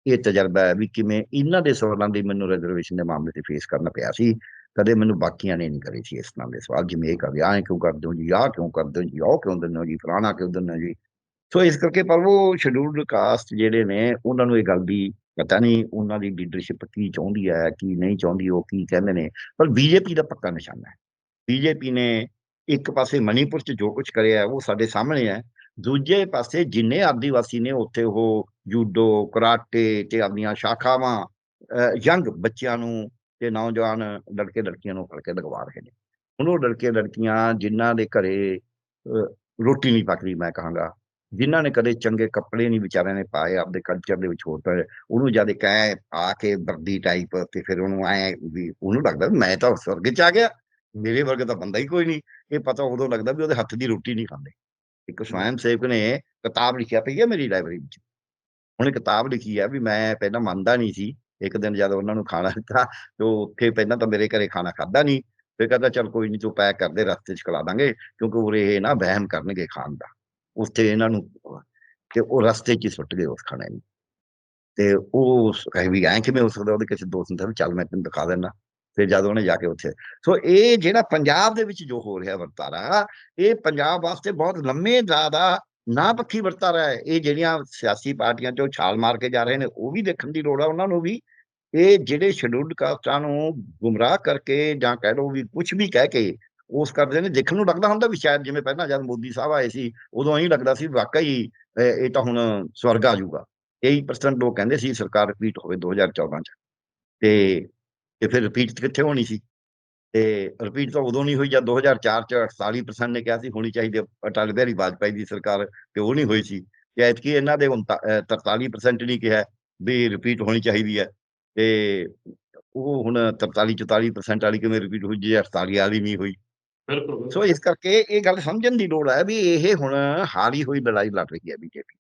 ਇਹ ਤਜਰਬਾ ਹੈ ਵੀ ਕਿਵੇਂ ਇਹਨਾਂ ਦੇ ਸਵਾਲਾਂ ਦੀ ਮੈਨੂੰ ਰਿਜ਼ਰਵੇਸ਼ਨ ਦੇ ਮਾਮਲੇ ਤੇ ਫੇਸ ਕਰਨਾ ਪਿਆ ਸੀ। ਕਦੇ ਮੈਨੂੰ ਬਾਕੀਆਂ ਨੇ ਨਹੀਂ ਕਰੇ ਸੀ ਇਸ ਤਰ੍ਹਾਂ ਦੇ ਸਵਾਲ, ਜਿਵੇਂ ਇਹ ਕਰਦੇ ਆਏ ਕਿਉਂ ਕਰਦੇ ਹੋ ਜੀ, ਆਹ ਕਿਉਂ ਕਰਦੇ ਹੋ ਜੀ ਉਹ ਕਿਉਂ ਦਿੰਦੇ ਹੋ ਜੀ, ਫਲਾਣਾ ਕਿਉਂ ਦਿੰਦੇ ਹੋ ਜੀ? ਸੋ ਇਸ ਕਰਕੇ ਪਰ ਉਹ ਸ਼ਡਿਊਲਡ ਕਾਸਟ ਜਿਹੜੇ ਨੇ, ਉਹਨਾਂ ਨੂੰ ਇਹ ਗੱਲ ਦੀ ਪਤਾ ਨਹੀਂ, ਉਹਨਾਂ ਦੀ ਲੀਡਰਸ਼ਿਪ ਕੀ ਚਾਹੁੰਦੀ ਹੈ, ਕੀ ਨਹੀਂ ਚਾਹੁੰਦੀ, ਉਹ ਕੀ ਕਹਿੰਦੇ ਨੇ। ਪਰ ਬੀਜੇਪੀ ਦਾ ਪੱਕਾ ਨਿਸ਼ਾਨਾ ਹੈ। ਬੀਜੇਪੀ ਨੇ ਇੱਕ ਪਾਸੇ ਮਣੀਪੁਰ 'ਚ ਜੋ ਕੁਝ ਕਰਿਆ ਉਹ ਸਾਡੇ ਸਾਹਮਣੇ ਹੈ। ਦੂਜੇ ਪਾਸੇ ਜਿੰਨੇ ਆਦੀਵਾਸੀ ਨੇ, ਉੱਥੇ ਉਹ ਜੂਡੋ, ਕਰਾਟੇ ਤੇ ਆਪਣੀਆਂ ਸ਼ਾਖਾਵਾਂ ਯੰਗ ਬੱਚਿਆਂ ਨੂੰ ਤੇ ਨੌਜਵਾਨ ਲੜਕੇ ਲੜਕੀਆਂ ਨੂੰ ਫੜ ਕੇ ਲਗਵਾ ਰਹੇ ਨੇ। ਹੁਣ ਉਹ ਲੜਕੇ ਲੜਕੀਆਂ ਜਿਨ੍ਹਾਂ ਦੇ ਘਰੇ ਰੋਟੀ ਨਹੀਂ ਪੱਕਦੀ ਮੈਂ ਕਹਾਂਗਾ ਜਿਨ੍ਹਾਂ ਨੇ ਕਦੇ ਚੰਗੇ ਕੱਪੜੇ ਨਹੀਂ ਵਿਚਾਰਿਆਂ ਨੇ ਪਾਏ, ਆਪਦੇ ਕਲਚਰ ਦੇ ਵਿੱਚ ਹੋਤਾ ਉਹਨੂੰ ਜਦ ਕਹਿ ਆ ਕੇ ਵਰਦੀ ਟਾਈਪ ਤੇ ਫਿਰ ਉਹਨੂੰ ਐ ਵੀ ਉਹਨੂੰ ਲੱਗਦਾ ਮੈਂ ਤਾਂ ਸਵਰਗ ਚ ਆ ਗਿਆ, ਮੇਰੇ ਵਰਗਾ ਤਾਂ ਬੰਦਾ ਹੀ ਕੋਈ ਨਹੀਂ। ਇਹ ਪਤਾ ਉਦੋਂ ਲੱਗਦਾ ਵੀ ਉਹਦੇ ਹੱਥ ਦੀ ਰੋਟੀ ਨਹੀਂ ਖਾਂਦੇ। ਇੱਕ ਸਵੈਮ ਸੇਵਕ ਨੇ ਕਿਤਾਬ ਲਿਖਿਆ ਪਈ ਹੈ ਮੇਰੀ ਲਾਇਬ੍ਰੇਰੀ ਵਿੱਚ। ਉਹਨੇ ਕਿਤਾਬ ਲਿਖੀ ਹੈ ਵੀ ਮੈਂ ਪਹਿਲਾਂ ਮੰਨਦਾ ਨਹੀਂ ਸੀ। ਇੱਕ ਦਿਨ ਜਦ ਉਹਨਾਂ ਨੂੰ ਖਾਣਾ ਦਿੱਤਾ, ਤੇ ਉੱਥੇ ਪਹਿਲਾਂ ਤਾਂ ਮੇਰੇ ਘਰੇ ਖਾਣਾ ਖਾਦਾ ਨਹੀਂ। ਫਿਰ ਕਹਿੰਦਾ, ਚਲ ਕੋਈ ਨਹੀਂ, ਤੂੰ ਪੈਕ ਕਰਦੇ ਰਸਤੇ 'ਚ ਖਿਲਾ ਦਾਂਗੇ, ਕਿਉਂਕਿ ਉਰੇ ਇਹ ਨਾ ਵਹਿਮ ਕਰਨਗੇ ਖਾਣ ਦਾ। ਉੱਥੇ ਇਹਨਾਂ ਨੂੰ ਤੇ ਉਹ ਰਸਤੇ 'ਚ ਸੁੱਟ ਗਏ ਉਸ ਖਾਣੇ ਨੂੰ। ਤੇ ਉਹ ਕਹੇ ਵੀ ਐਂ ਕਿਵੇਂ ਹੋ ਸਕਦਾ ਉਹਦੇ ਕਿਸੇ ਦੋਸਤ ਨੇ ਚੱਲ ਮੈਂ ਤੈਨੂੰ ਦਿਖਾ ਦਿੰਦਾ। ਤੇ ਜਦ ਉਹਨੇ ਜਾ ਕੇ ਉੱਥੇ, ਸੋ ਇਹ ਜਿਹੜਾ ਪੰਜਾਬ ਦੇ ਵਿੱਚ ਜੋ ਹੋ ਰਿਹਾ ਵਰਤਾਰਾ, ਇਹ ਪੰਜਾਬ ਵਾਸਤੇ ਬਹੁਤ ਲੰਮੇ ਜ਼ਿਆਦਾ ਨਾ ਪੱਖੀ ਵਰਤਾਰਾ ਹੈ। ਇਹ ਜਿਹੜੀਆਂ ਸਿਆਸੀ ਪਾਰਟੀਆਂ ਚੋਂ ਛਾਲ ਮਾਰ ਕੇ ਜਾ ਰਹੇ ਨੇ, ਉਹ ਵੀ ਦੇਖਣ ਦੀ ਲੋੜ ਆ ਉਹਨਾਂ ਨੂੰ ਵੀ। ਇਹ ਜਿਹੜੇ ਸ਼ਡਿਊਲਡ ਕਾਸਟਾਂ ਨੂੰ ਗੁੰਮਰਾਹ ਕਰਕੇ ਜਾਂ ਕਹਿ ਲਓ ਵੀ ਕੁਝ ਵੀ ਕਹਿ ਕੇ ਉਸ ਕਰਦੇ ਨੇ, ਦੇਖਣ ਨੂੰ ਲੱਗਦਾ ਹੁੰਦਾ ਵੀ ਸ਼ਾਇਦ ਜਿਵੇਂ ਪਹਿਲਾਂ ਜਦ ਮੋਦੀ ਸਾਹਿਬ ਆਏ ਸੀ, ਉਦੋਂ ਐਂ ਲੱਗਦਾ ਸੀ ਵਾਕਈ, ਇਹ ਤਾਂ ਹੁਣ ਸਵਰਗ ਆ ਜਾਊਗਾ। 23% ਲੋਕ ਕਹਿੰਦੇ ਸੀ, ਸਰਕਾਰ ਰਿਪੀਟ ਹੋਵੇ 2014 ਚ। ਤੇ ਤੇ ਫਿਰ ਰਿਪੀਟ ਕਿੱਥੇ ਹੋਣੀ ਸੀ? ਤੇ ਰਿਪੀਟ ਤਾਂ ਉਦੋਂ ਨਹੀਂ ਹੋਈ ਜਦ 2004 ਚ 48% ਨੇ ਕਿਹਾ ਸੀ, ਹੋਣੀ ਚਾਹੀਦੀ, ਅਟਲ ਬਿਹਾਰੀ ਵਾਜਪਾਈ ਦੀ ਸਰਕਾਰ, ਤੇ ਉਹ ਨਹੀਂ ਹੋਈ ਸੀ। ਤੇ ਐਤਕੀ ਇਹਨਾਂ ਦੇ 43% ਨਹੀਂ ਕਿਹਾ ਵੀ ਰਿਪੀਟ ਹੋਣੀ ਚਾਹੀਦੀ ਹੈ। ਤੇ ਉਹ ਹੁਣ 43 44% ਵਾਲੀ ਕਿਵੇਂ ਰਿਪੀਟ ਹੋਈ, ਜੇ 48 ਵਾਲੀ ਨਹੀਂ ਹੋਈ। ਬਿਲਕੁਲ ਸੋ ਇਸ ਕਰਕੇ ਇਹ ਗੱਲ ਸਮਝਣ ਦੀ ਲੋੜ ਹੈ ਵੀ ਇਹ ਹੁਣ ਹਾਰੀ ਹੋਈ ਲੜਾਈ ਲੜ ਰਹੀ ਹੈ ਬੀਜੇਪੀ।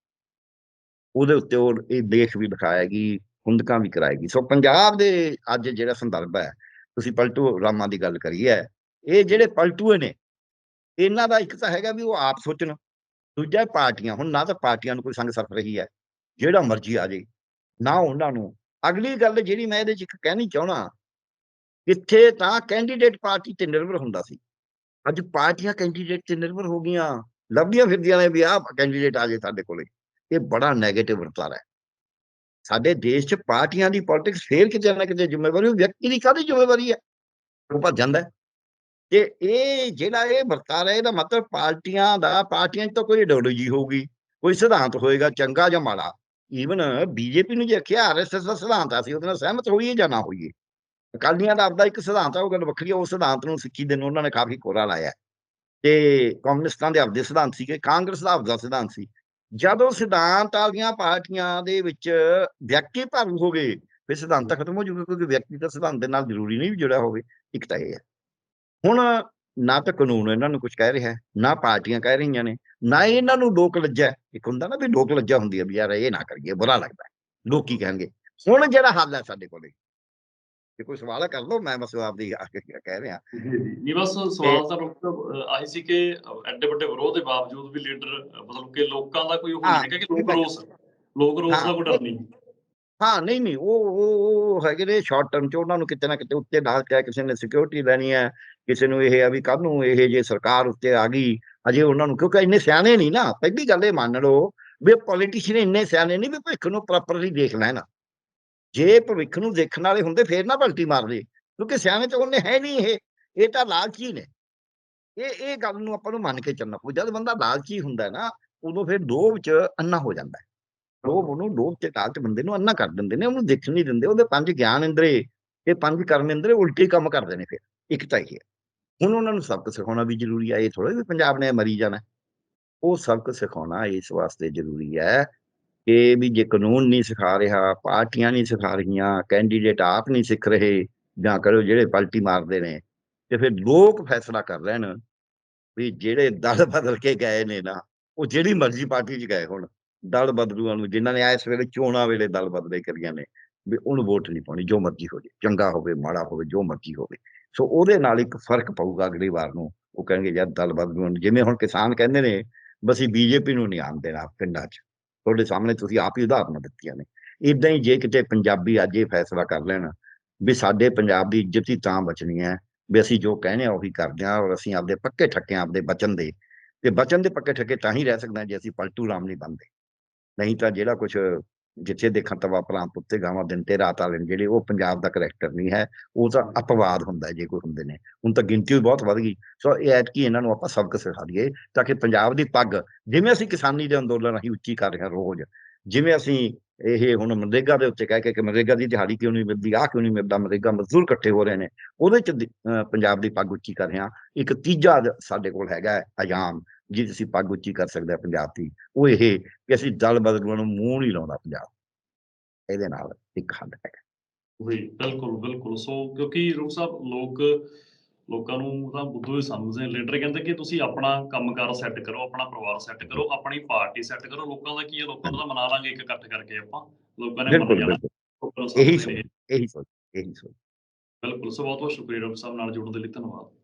ਉਹਦੇ ਉੱਤੇ ਉਹ ਇਹ ਦੇਖ ਵੀ ਦਿਖਾਏਗੀ ਹੁੰਦਕਾਂ ਵੀ ਕਰਾਏਗੀ। ਸੋ ਪੰਜਾਬ ਦੇ ਅੱਜ ਜਿਹੜਾ ਸੰਦਰਭ ਹੈ, ਤੁਸੀਂ ਪਲਟੂ ਰਾਮਾਂ ਦੀ ਗੱਲ ਕਰੀ ਹੈ, ਇਹ ਜਿਹੜੇ ਪਲਟੂਏ ਨੇ, ਇਹਨਾਂ ਦਾ ਇੱਕ ਤਾਂ ਹੈਗਾ ਵੀ ਉਹ ਆਪ ਸੋਚਣ, ਦੂਜਾ ਪਾਰਟੀਆਂ, ਹੁਣ ਨਾ ਤਾਂ ਪਾਰਟੀਆਂ ਨੂੰ ਕੋਈ ਸੰਗ ਸਰਫ ਰਹੀ ਹੈ, ਜਿਹੜਾ ਮਰਜ਼ੀ ਆ ਜੇ, ਨਾ ਉਹਨਾਂ ਨੂੰ। ਅਗਲੀ ਗੱਲ ਜਿਹੜੀ ਮੈਂ ਇਹਦੇ ਚ ਇੱਕ ਕਹਿਣੀ ਚਾਹਣਾ ਇੱਥੇ ਤਾਂ ਕੈਂਡੀਡੇਟ ਪਾਰਟੀ ਤੇ ਨਿਰਭਰ ਹੁੰਦਾ ਸੀ। ਅੱਜ ਪਾਰਟੀਆਂ ਕੈਂਡੀਡੇਟ ਤੇ ਨਿਰਭਰ ਹੋ ਗਈਆਂ। ਲੱਭਦੀਆਂ ਫਿਰਦੀਆਂ ਨੇ ਵੀ ਆਹ ਕੈਂਡੀਡੇਟ ਆ ਜੇ ਸਾਡੇ ਕੋਲੇ। ਇਹ ਬੜਾ 네ਗੇਟਿਵ ਵਰਤਾਰਾ ਹੈ। ਸਾਡੇ ਦੇਸ਼ 'ਚ ਪਾਰਟੀਆਂ ਦੀ ਪੋਲਿਟਿਕਸ ਫੇਰ ਕਿਤੇ ਨਾ ਕਿਤੇ ਜ਼ਿੰਮੇਵਾਰੀ, ਉਹ ਵਿਅਕਤੀ ਦੀ ਕਾਹਦੀ ਜ਼ਿੰਮੇਵਾਰੀ ਹੈ? ਉਹ ਭੱਜ ਜਾਂਦਾ ਹੈ। ਤੇ ਇਹ ਜਿਹੜਾ ਇਹ ਵਰਤਾਰਾ ਇਹਦਾ ਮਤਲਬ ਪਾਰਟੀਆਂ ਦਾ, ਪਾਰਟੀਆਂ 'ਚ ਤਾਂ ਕੋਈ ਆਈਡੀਓਲੋਜੀ ਹੋਊਗੀ, ਕੋਈ ਸਿਧਾਂਤ ਹੋਏਗਾ, ਚੰਗਾ ਜਾਂ ਮਾੜਾ। ਈਵਨ ਬੀਜੇਪੀ ਨੂੰ ਜੇ ਆਖਿਆ ਆਰਐਸਐਸ ਦਾ ਸਿਧਾਂਤ ਆ ਸੀ ਉਹਦੇ ਨਾਲ ਸਹਿਮਤ ਹੋਈਏ ਜਾਂ ਨਾ ਹੋਈਏ। ਅਕਾਲੀਆਂ ਦਾ ਆਪਦਾ ਇੱਕ ਸਿਧਾਂਤ ਆ, ਉਹ ਗੱਲ ਵੱਖਰੀ ਹੈ ਉਹ ਸਿਧਾਂਤ ਨੂੰ ਸਿੱਖੀ ਦੇ ਨੂੰ ਉਹਨਾਂ ਨੇ ਕਾਫੀ ਕੋਰਾ ਲਾਇਆ। ਤੇ ਕਮਿਊਨਿਸਟਾਂ ਦੇ ਆਪਦੇ ਸਿਧਾਂਤ ਸੀਗੇ, ਕਾਂਗਰਸ ਦਾ ਆਪਦਾ ਸਿਧਾਂਤ ਸੀ। ਜਦੋਂ ਸਿਧਾਂਤ ਵਾਲੀਆਂ ਪਾਰਟੀਆਂ ਦੇ ਵਿੱਚ ਵਿਅਕਤੀ ਭਰੂ ਹੋ ਗਏ, ਫਿਰ ਸਿਧਾਂਤ ਖਤਮ ਹੋ ਜੂਗਾ ਕਿਉਂਕਿ ਵਿਅਕਤੀ ਦਾ ਸਿਧਾਂਤ ਦੇ ਨਾਲ ਜ਼ਰੂਰੀ ਨਹੀਂ ਵੀ ਜੁੜਿਆ ਹੋਵੇ, ਇੱਕ ਤਾਂ ਇਹ ਹੈ ਹੁਣ ਨਾ ਤਾਂ ਕਾਨੂੰਨ ਇਹਨਾਂ ਨੂੰ ਕੁਝ ਕਹਿ ਰਿਹਾ, ਨਾ ਪਾਰਟੀਆਂ ਕਹਿ ਰਹੀਆਂ ਨੇ, ਨਾ ਇਹਨਾਂ ਨੂੰ ਲੋਕ ਲੱਜਾ। ਇੱਕ ਹੁੰਦਾ ਨਾ ਵੀ ਲੋਕ ਲੱਜਾ ਹੁੰਦੀ ਹੈ ਵੀ ਯਾਰ ਇਹ ਨਾ ਕਰੀਏ, ਬੁਰਾ ਲੱਗਦਾ, ਲੋਕ ਕੀ ਕਹਿਣਗੇ? ਹੁਣ ਜਿਹੜਾ ਹੱਲ ਹੈ ਸਾਡੇ ਕੋਲੇ ਜੇ ਕੋਈ ਸਵਾਲ ਹੈ ਕਰ ਲਓ ਮੈਂ ਬਸ ਆਪਦੀ ਕਹਿ ਰਿਹਾ। ਜੀ ਜੀ ਨਹੀਂ ਬਸ ਸਵਾਲ ਤਾਂ ਡਾਕਟਰ ਆਹੀ ਸੀ ਕਿ ਐਡੇ ਵੱਡੇ ਵਿਰੋਧ ਦੇ ਬਾਵਜੂਦ ਵੀ ਲੀਡਰ ਮਤਲਬ ਕਿ ਲੋਕਾਂ ਦਾ ਕੋਈ ਉਹ ਹਾਂ, ਨਹੀਂ ਹੈਗਾ ਕਿ ਲੋਕ ਰੋਸ ਲੋਕ ਰੋਸ ਦਾ ਹਾਂ, ਕੋਈ ਡਰ ਨਹੀਂ। ਹਾਂ ਨਹੀਂ ਨਹੀਂ ਉਹ ਉਹ ਉਹ ਹੈਗੇ ਨੇ ਸ਼ਾਰਟ ਟਰਮ ਚ ਉਹਨਾਂ ਨੂੰ ਕਿਤੇ ਨਾ ਕਿਤੇ ਉੱਤੇ ਨਾਲ ਚਾਹੇ ਕਿਸੇ ਨੇ ਸਿਕਿਉਰਿਟੀ ਲੈਣੀ ਹੈ ਕਿਸੇ ਨੂੰ ਇਹ ਆ ਵੀ ਕੱਲ ਨੂੰ ਇਹ ਜੇ ਸਰਕਾਰ ਉੱਤੇ ਆ ਗਈ ਅਜੇ ਉਹਨਾਂ ਨੂੰ ਕਿਉਂਕਿ ਇੰਨੇ ਸਿਆਣੇ ਨਹੀਂ ਨਾ ਪਹਿਲੀ ਗੱਲ ਇਹ ਮੰਨ ਲਓ ਵੀ ਪੋਲੀਟੀਸ਼ੀਅਨ ਇੰਨੇ ਸਿਆਣੇ ਨਹੀਂ ਵੀ ਭਵਿੱਖ ਨੂੰ ਪ੍ਰੋਪਰਲੀ ਦੇਖ ਲੈਣ। ਜੇ ਭਵਿੱਖ ਨੂੰ ਦੇਖਣ ਵਾਲੇ ਹੁੰਦੇ ਫੇਰ ਨਾ ਪਲਟੀ ਮਾਰਦੇ ਕਿਉਂਕਿ ਸਿਆਣੇ ਤਾਂ ਉਹਨੇ ਹੈ ਨਹੀਂ ਇਹ ਇਹ ਤਾਂ ਲਾਲਚੀ ਨੇ। ਇਹ ਇਹ ਗੱਲ ਨੂੰ ਆਪਾਂ ਨੂੰ ਮੰਨ ਕੇ ਚੱਲਣਾ ਪਊ ਜਦ ਬੰਦਾ ਲਾਲਚੀ ਹੁੰਦਾ ਨਾ ਉਦੋਂ ਫਿਰ ਲੋਭ ਚ ਅੰਨਾ ਹੋ ਜਾਂਦਾ। ਹੈ। ਲੋਭ ਉਹਨੂੰ ਲੋਭ ਤੇ ਲਾਲਚ ਬੰਦੇ ਨੂੰ ਅੰਨਾ ਕਰ ਦਿੰਦੇ ਨੇ ਉਹਨੂੰ ਦੇਖਣ ਨਹੀਂ ਦਿੰਦੇ ਉਹਦੇ ਪੰਜ ਗਿਆਨ ਇੰਦਰੇ ਇਹ ਪੰਜ ਕਰਮ ਇੰਦਰੇ ਉਲਟੇ ਕੰਮ ਕਰਦੇ ਨੇ ਫਿਰ ਇੱਕ ਤਾਂ ਇਹ। ਹੈ ਹੁਣ ਉਹਨਾਂ ਨੂੰ ਸਬਕ ਸਿਖਾਉਣਾ ਵੀ ਜ਼ਰੂਰੀ ਹੈ ਇਹ ਥੋੜਾ ਵੀ ਪੰਜਾਬ ਨੇ ਮਰੀ ਜਾਣਾ। ਉਹ ਸਬਕ ਸਿਖਾਉਣਾ ਇਸ ਵਾਸਤੇ ਜ਼ਰੂਰੀ ਹੈ ਕਿ ਵੀ ਜੇ ਕਾਨੂੰਨ ਨਹੀਂ ਸਿਖਾ ਰਿਹਾ, ਪਾਰਟੀਆਂ ਨਹੀਂ ਸਿਖਾ ਰਹੀਆਂ ਕੈਂਡੀਡੇਟ ਆਪ ਨਹੀਂ ਸਿੱਖ ਰਹੇ, ਜਾਂ ਕਰੋ ਜਿਹੜੇ ਪਲਟੀ ਮਾਰਦੇ ਨੇ, ਤੇ ਫਿਰ ਲੋਕ ਫੈਸਲਾ ਕਰ ਲੈਣ ਵੀ ਜਿਹੜੇ ਦਲ ਬਦਲ ਕੇ ਗਏ ਨੇ ਨਾ, ਉਹ ਜਿਹੜੀ ਮਰਜ਼ੀ ਪਾਰਟੀ 'ਚ ਗਏ ਹੁਣ, ਦਲ ਬਦਲੂਆਂ ਨੂੰ, ਜਿਨ੍ਹਾਂ ਨੇ ਇਸ ਵੇਲੇ ਚੋਣਾਂ ਵੇਲੇ ਦਲ ਬਦਲੇ ਕਰੀਆਂ ਨੇ, ਵੀ ਉਹਨੂੰ ਵੋਟ ਨਹੀਂ ਪਾਉਣੀ, ਜੋ ਮਰਜ਼ੀ ਹੋ ਜੇ, ਚੰਗਾ ਹੋਵੇ, ਮਾੜਾ ਹੋਵੇ, ਜੋ ਮਰਜ਼ੀ ਹੋਵੇ। ਸੋ ਉਹਦੇ ਨਾਲ ਇੱਕ ਫ਼ਰਕ ਪਊਗਾ ਅਗਲੀ ਵਾਰ ਨੂੰ, ਉਹ ਕਹਿਣਗੇ ਯਾਰ ਦਲ ਬਦਲੂਆਂ ਨੂੰ, ਜਿਵੇਂ ਹੁਣ ਕਿਸਾਨ ਕਹਿੰਦੇ ਨੇ, ਬਸ ਬੀਜੇਪੀ ਨੂੰ ਨਹੀਂ ਆਉਣ ਦੇਣਾ ਪਿੰਡਾਂ 'ਚ। ਤੁਹਾਡੇ ਸਾਹਮਣੇ ਤੁਸੀਂ ਆਪ ਹੀ ਉਦਾਹਰਨਾਂ ਦਿੱਤੀਆਂ ਨੇ। ਇਦਾਂ ਹੀ ਜੇ ਕਿਤੇ ਪੰਜਾਬੀ ਅੱਜ ਇਹ ਫੈਸਲਾ ਕਰ ਲੈਣ ਵੀ ਸਾਡੇ ਪੰਜਾਬ ਦੀ ਇੱਜ਼ਤ ਹੀ ਤਾਂ ਬਚਣੀ ਹੈ ਵੀ ਅਸੀਂ ਜੋ ਕਹਿੰਦੇ ਆ ਉਹੀ ਕਰਦੇ ਆ ਔਰ ਅਸੀਂ ਆਪਦੇ ਪੱਕੇ ਠੱਕੇ ਆਂ ਆਪਦੇ ਬਚਨ ਦੇ। ਤੇ ਬਚਨ ਦੇ ਪੱਕੇ ਠੱਕੇ ਤਾਂ ਹੀ ਰਹਿ ਸਕਦੇ ਹਾਂ ਜੇ ਅਸੀਂ ਪਲਟੂ ਰਾਮ ਨਹੀਂ ਬਣਦੇ। ਨਹੀਂ ਤਾਂ ਜਿਹੜਾ ਕੁਝ ਜਿੱਥੇ ਦੇਖਣ ਤਵਾ ਪ੍ਰਾਂਤ ਉੱਤੇ ਗਾਵਾਂ ਦਿਨ ਤੇ ਰਾਤ ਵਾਲੇ ਨੇ ਜਿਹੜੇ ਉਹ ਪੰਜਾਬ ਦਾ ਕਰੈਕਟਰ ਨਹੀਂ ਹੈ, ਉਹ ਤਾਂ ਅਪਵਾਦ ਹੁੰਦਾ ਜੇ ਕੋਈ ਹੁੰਦੇ ਨੇ। ਹੁਣ ਤਾਂ ਗਿਣਤੀ ਵੀ ਬਹੁਤ ਵੱਧ ਗਈ। ਸੋ ਇਹ ਐਤਕੀ ਇਹਨਾਂ ਨੂੰ ਆਪਾਂ ਸਬਕ ਸਿਖਾ ਦਈਏ ਤਾਂ ਕਿ ਪੰਜਾਬ ਦੀ ਪੱਗ, ਜਿਵੇਂ ਅਸੀਂ ਕਿਸਾਨੀ ਦੇ ਅੰਦੋਲਨ ਰਾਹੀਂ ਉੱਚੀ ਕਰ ਰਹੇ ਹਾਂ ਰੋਜ਼, ਜਿਵੇਂ ਅਸੀਂ ਇਹ ਹੁਣ ਮਨਰੇਗਾ ਦੇ ਉੱਤੇ ਕਹਿ ਕੇ ਕਿ ਮਨਰੇਗਾ ਦੀ ਦਿਹਾੜੀ ਕਿਉਂ ਨਹੀਂ ਮਿਲਦੀ, ਆਹ ਕਿਉਂ ਨਹੀਂ ਮਿਲਦਾ ਮਨਰੇਗਾ ਮਜ਼ਦੂਰ ਇਕੱਠੇ ਹੋ ਰਹੇ ਨੇ, ਉਹਦੇ ਚ ਅਹ ਪੰਜਾਬ ਦੀ ਪੱਗ ਉੱਚੀ ਕਰ ਰਹੇ ਹਾਂ। ਇੱਕ ਤੀਜਾ ਸਾਡੇ ਕੋਲ ਹੈਗਾ ਹੈ ਅਯਾਮ। ਜਿਸ ਅਸੀਂ ਪੱਗ ਉੱਚੀ ਕਰ ਸਕਦੇ ਹਾਂ ਪੰਜਾਬ ਦੀ ਉਹ ਇਹ ਕਿ ਅਸੀਂ ਦਲ ਬਦਲੂਆਂ ਨੂੰ ਮੂੰਹ ਨਹੀਂ ਲਾਉਂਦਾ ਪੰਜਾਬ। ਇਹਦੇ ਨਾਲ ਇੱਕ ਹੱਲ ਹੈਗਾ ਜੀ ਬਿਲਕੁਲ ਬਿਲਕੁਲ। ਸੋ ਕਿਉਂਕਿ ਰੂਪ ਸਾਹਿਬ ਲੋਕ ਲੋਕਾਂ ਨੂੰ ਤਾਂ ਬੁੱਧੂ ਹੀ ਸਮਝਦੇ ਨੇ। ਲੀਡਰ ਕਹਿੰਦੇ ਕਿ ਤੁਸੀਂ ਆਪਣਾ ਕੰਮਕਾਰ ਸੈੱਟ ਕਰੋ ਆਪਣਾ ਪਰਿਵਾਰ ਸੈੱਟ ਕਰੋ ਆਪਣੀ ਪਾਰਟੀ ਸੈੱਟ ਕਰੋ। ਲੋਕਾਂ ਦਾ ਕੀ ਹੈ ਲੋਕਾਂ ਤਾਂ ਮਨਾ ਲਾਂਗੇ ਇੱਕ ਇਕੱਠ ਕਰਕੇ ਆਪਾਂ। ਲੋਕਾਂ ਨੇ ਮੰਨ ਬਿਲਕੁਲ। ਜਾਣਾ ਇਹੀ ਸੋਚ ਇਹੀ ਸੋਚ ਬਿਲਕੁਲ। ਸੋ ਬਹੁਤ ਬਹੁਤ ਸ਼ੁਕਰੀਆ ਡਾਕਟਰ ਸਾਹਿਬ ਨਾਲ ਜੁੜਨ ਦੇ ਲਈ। ਧੰਨਵਾਦ।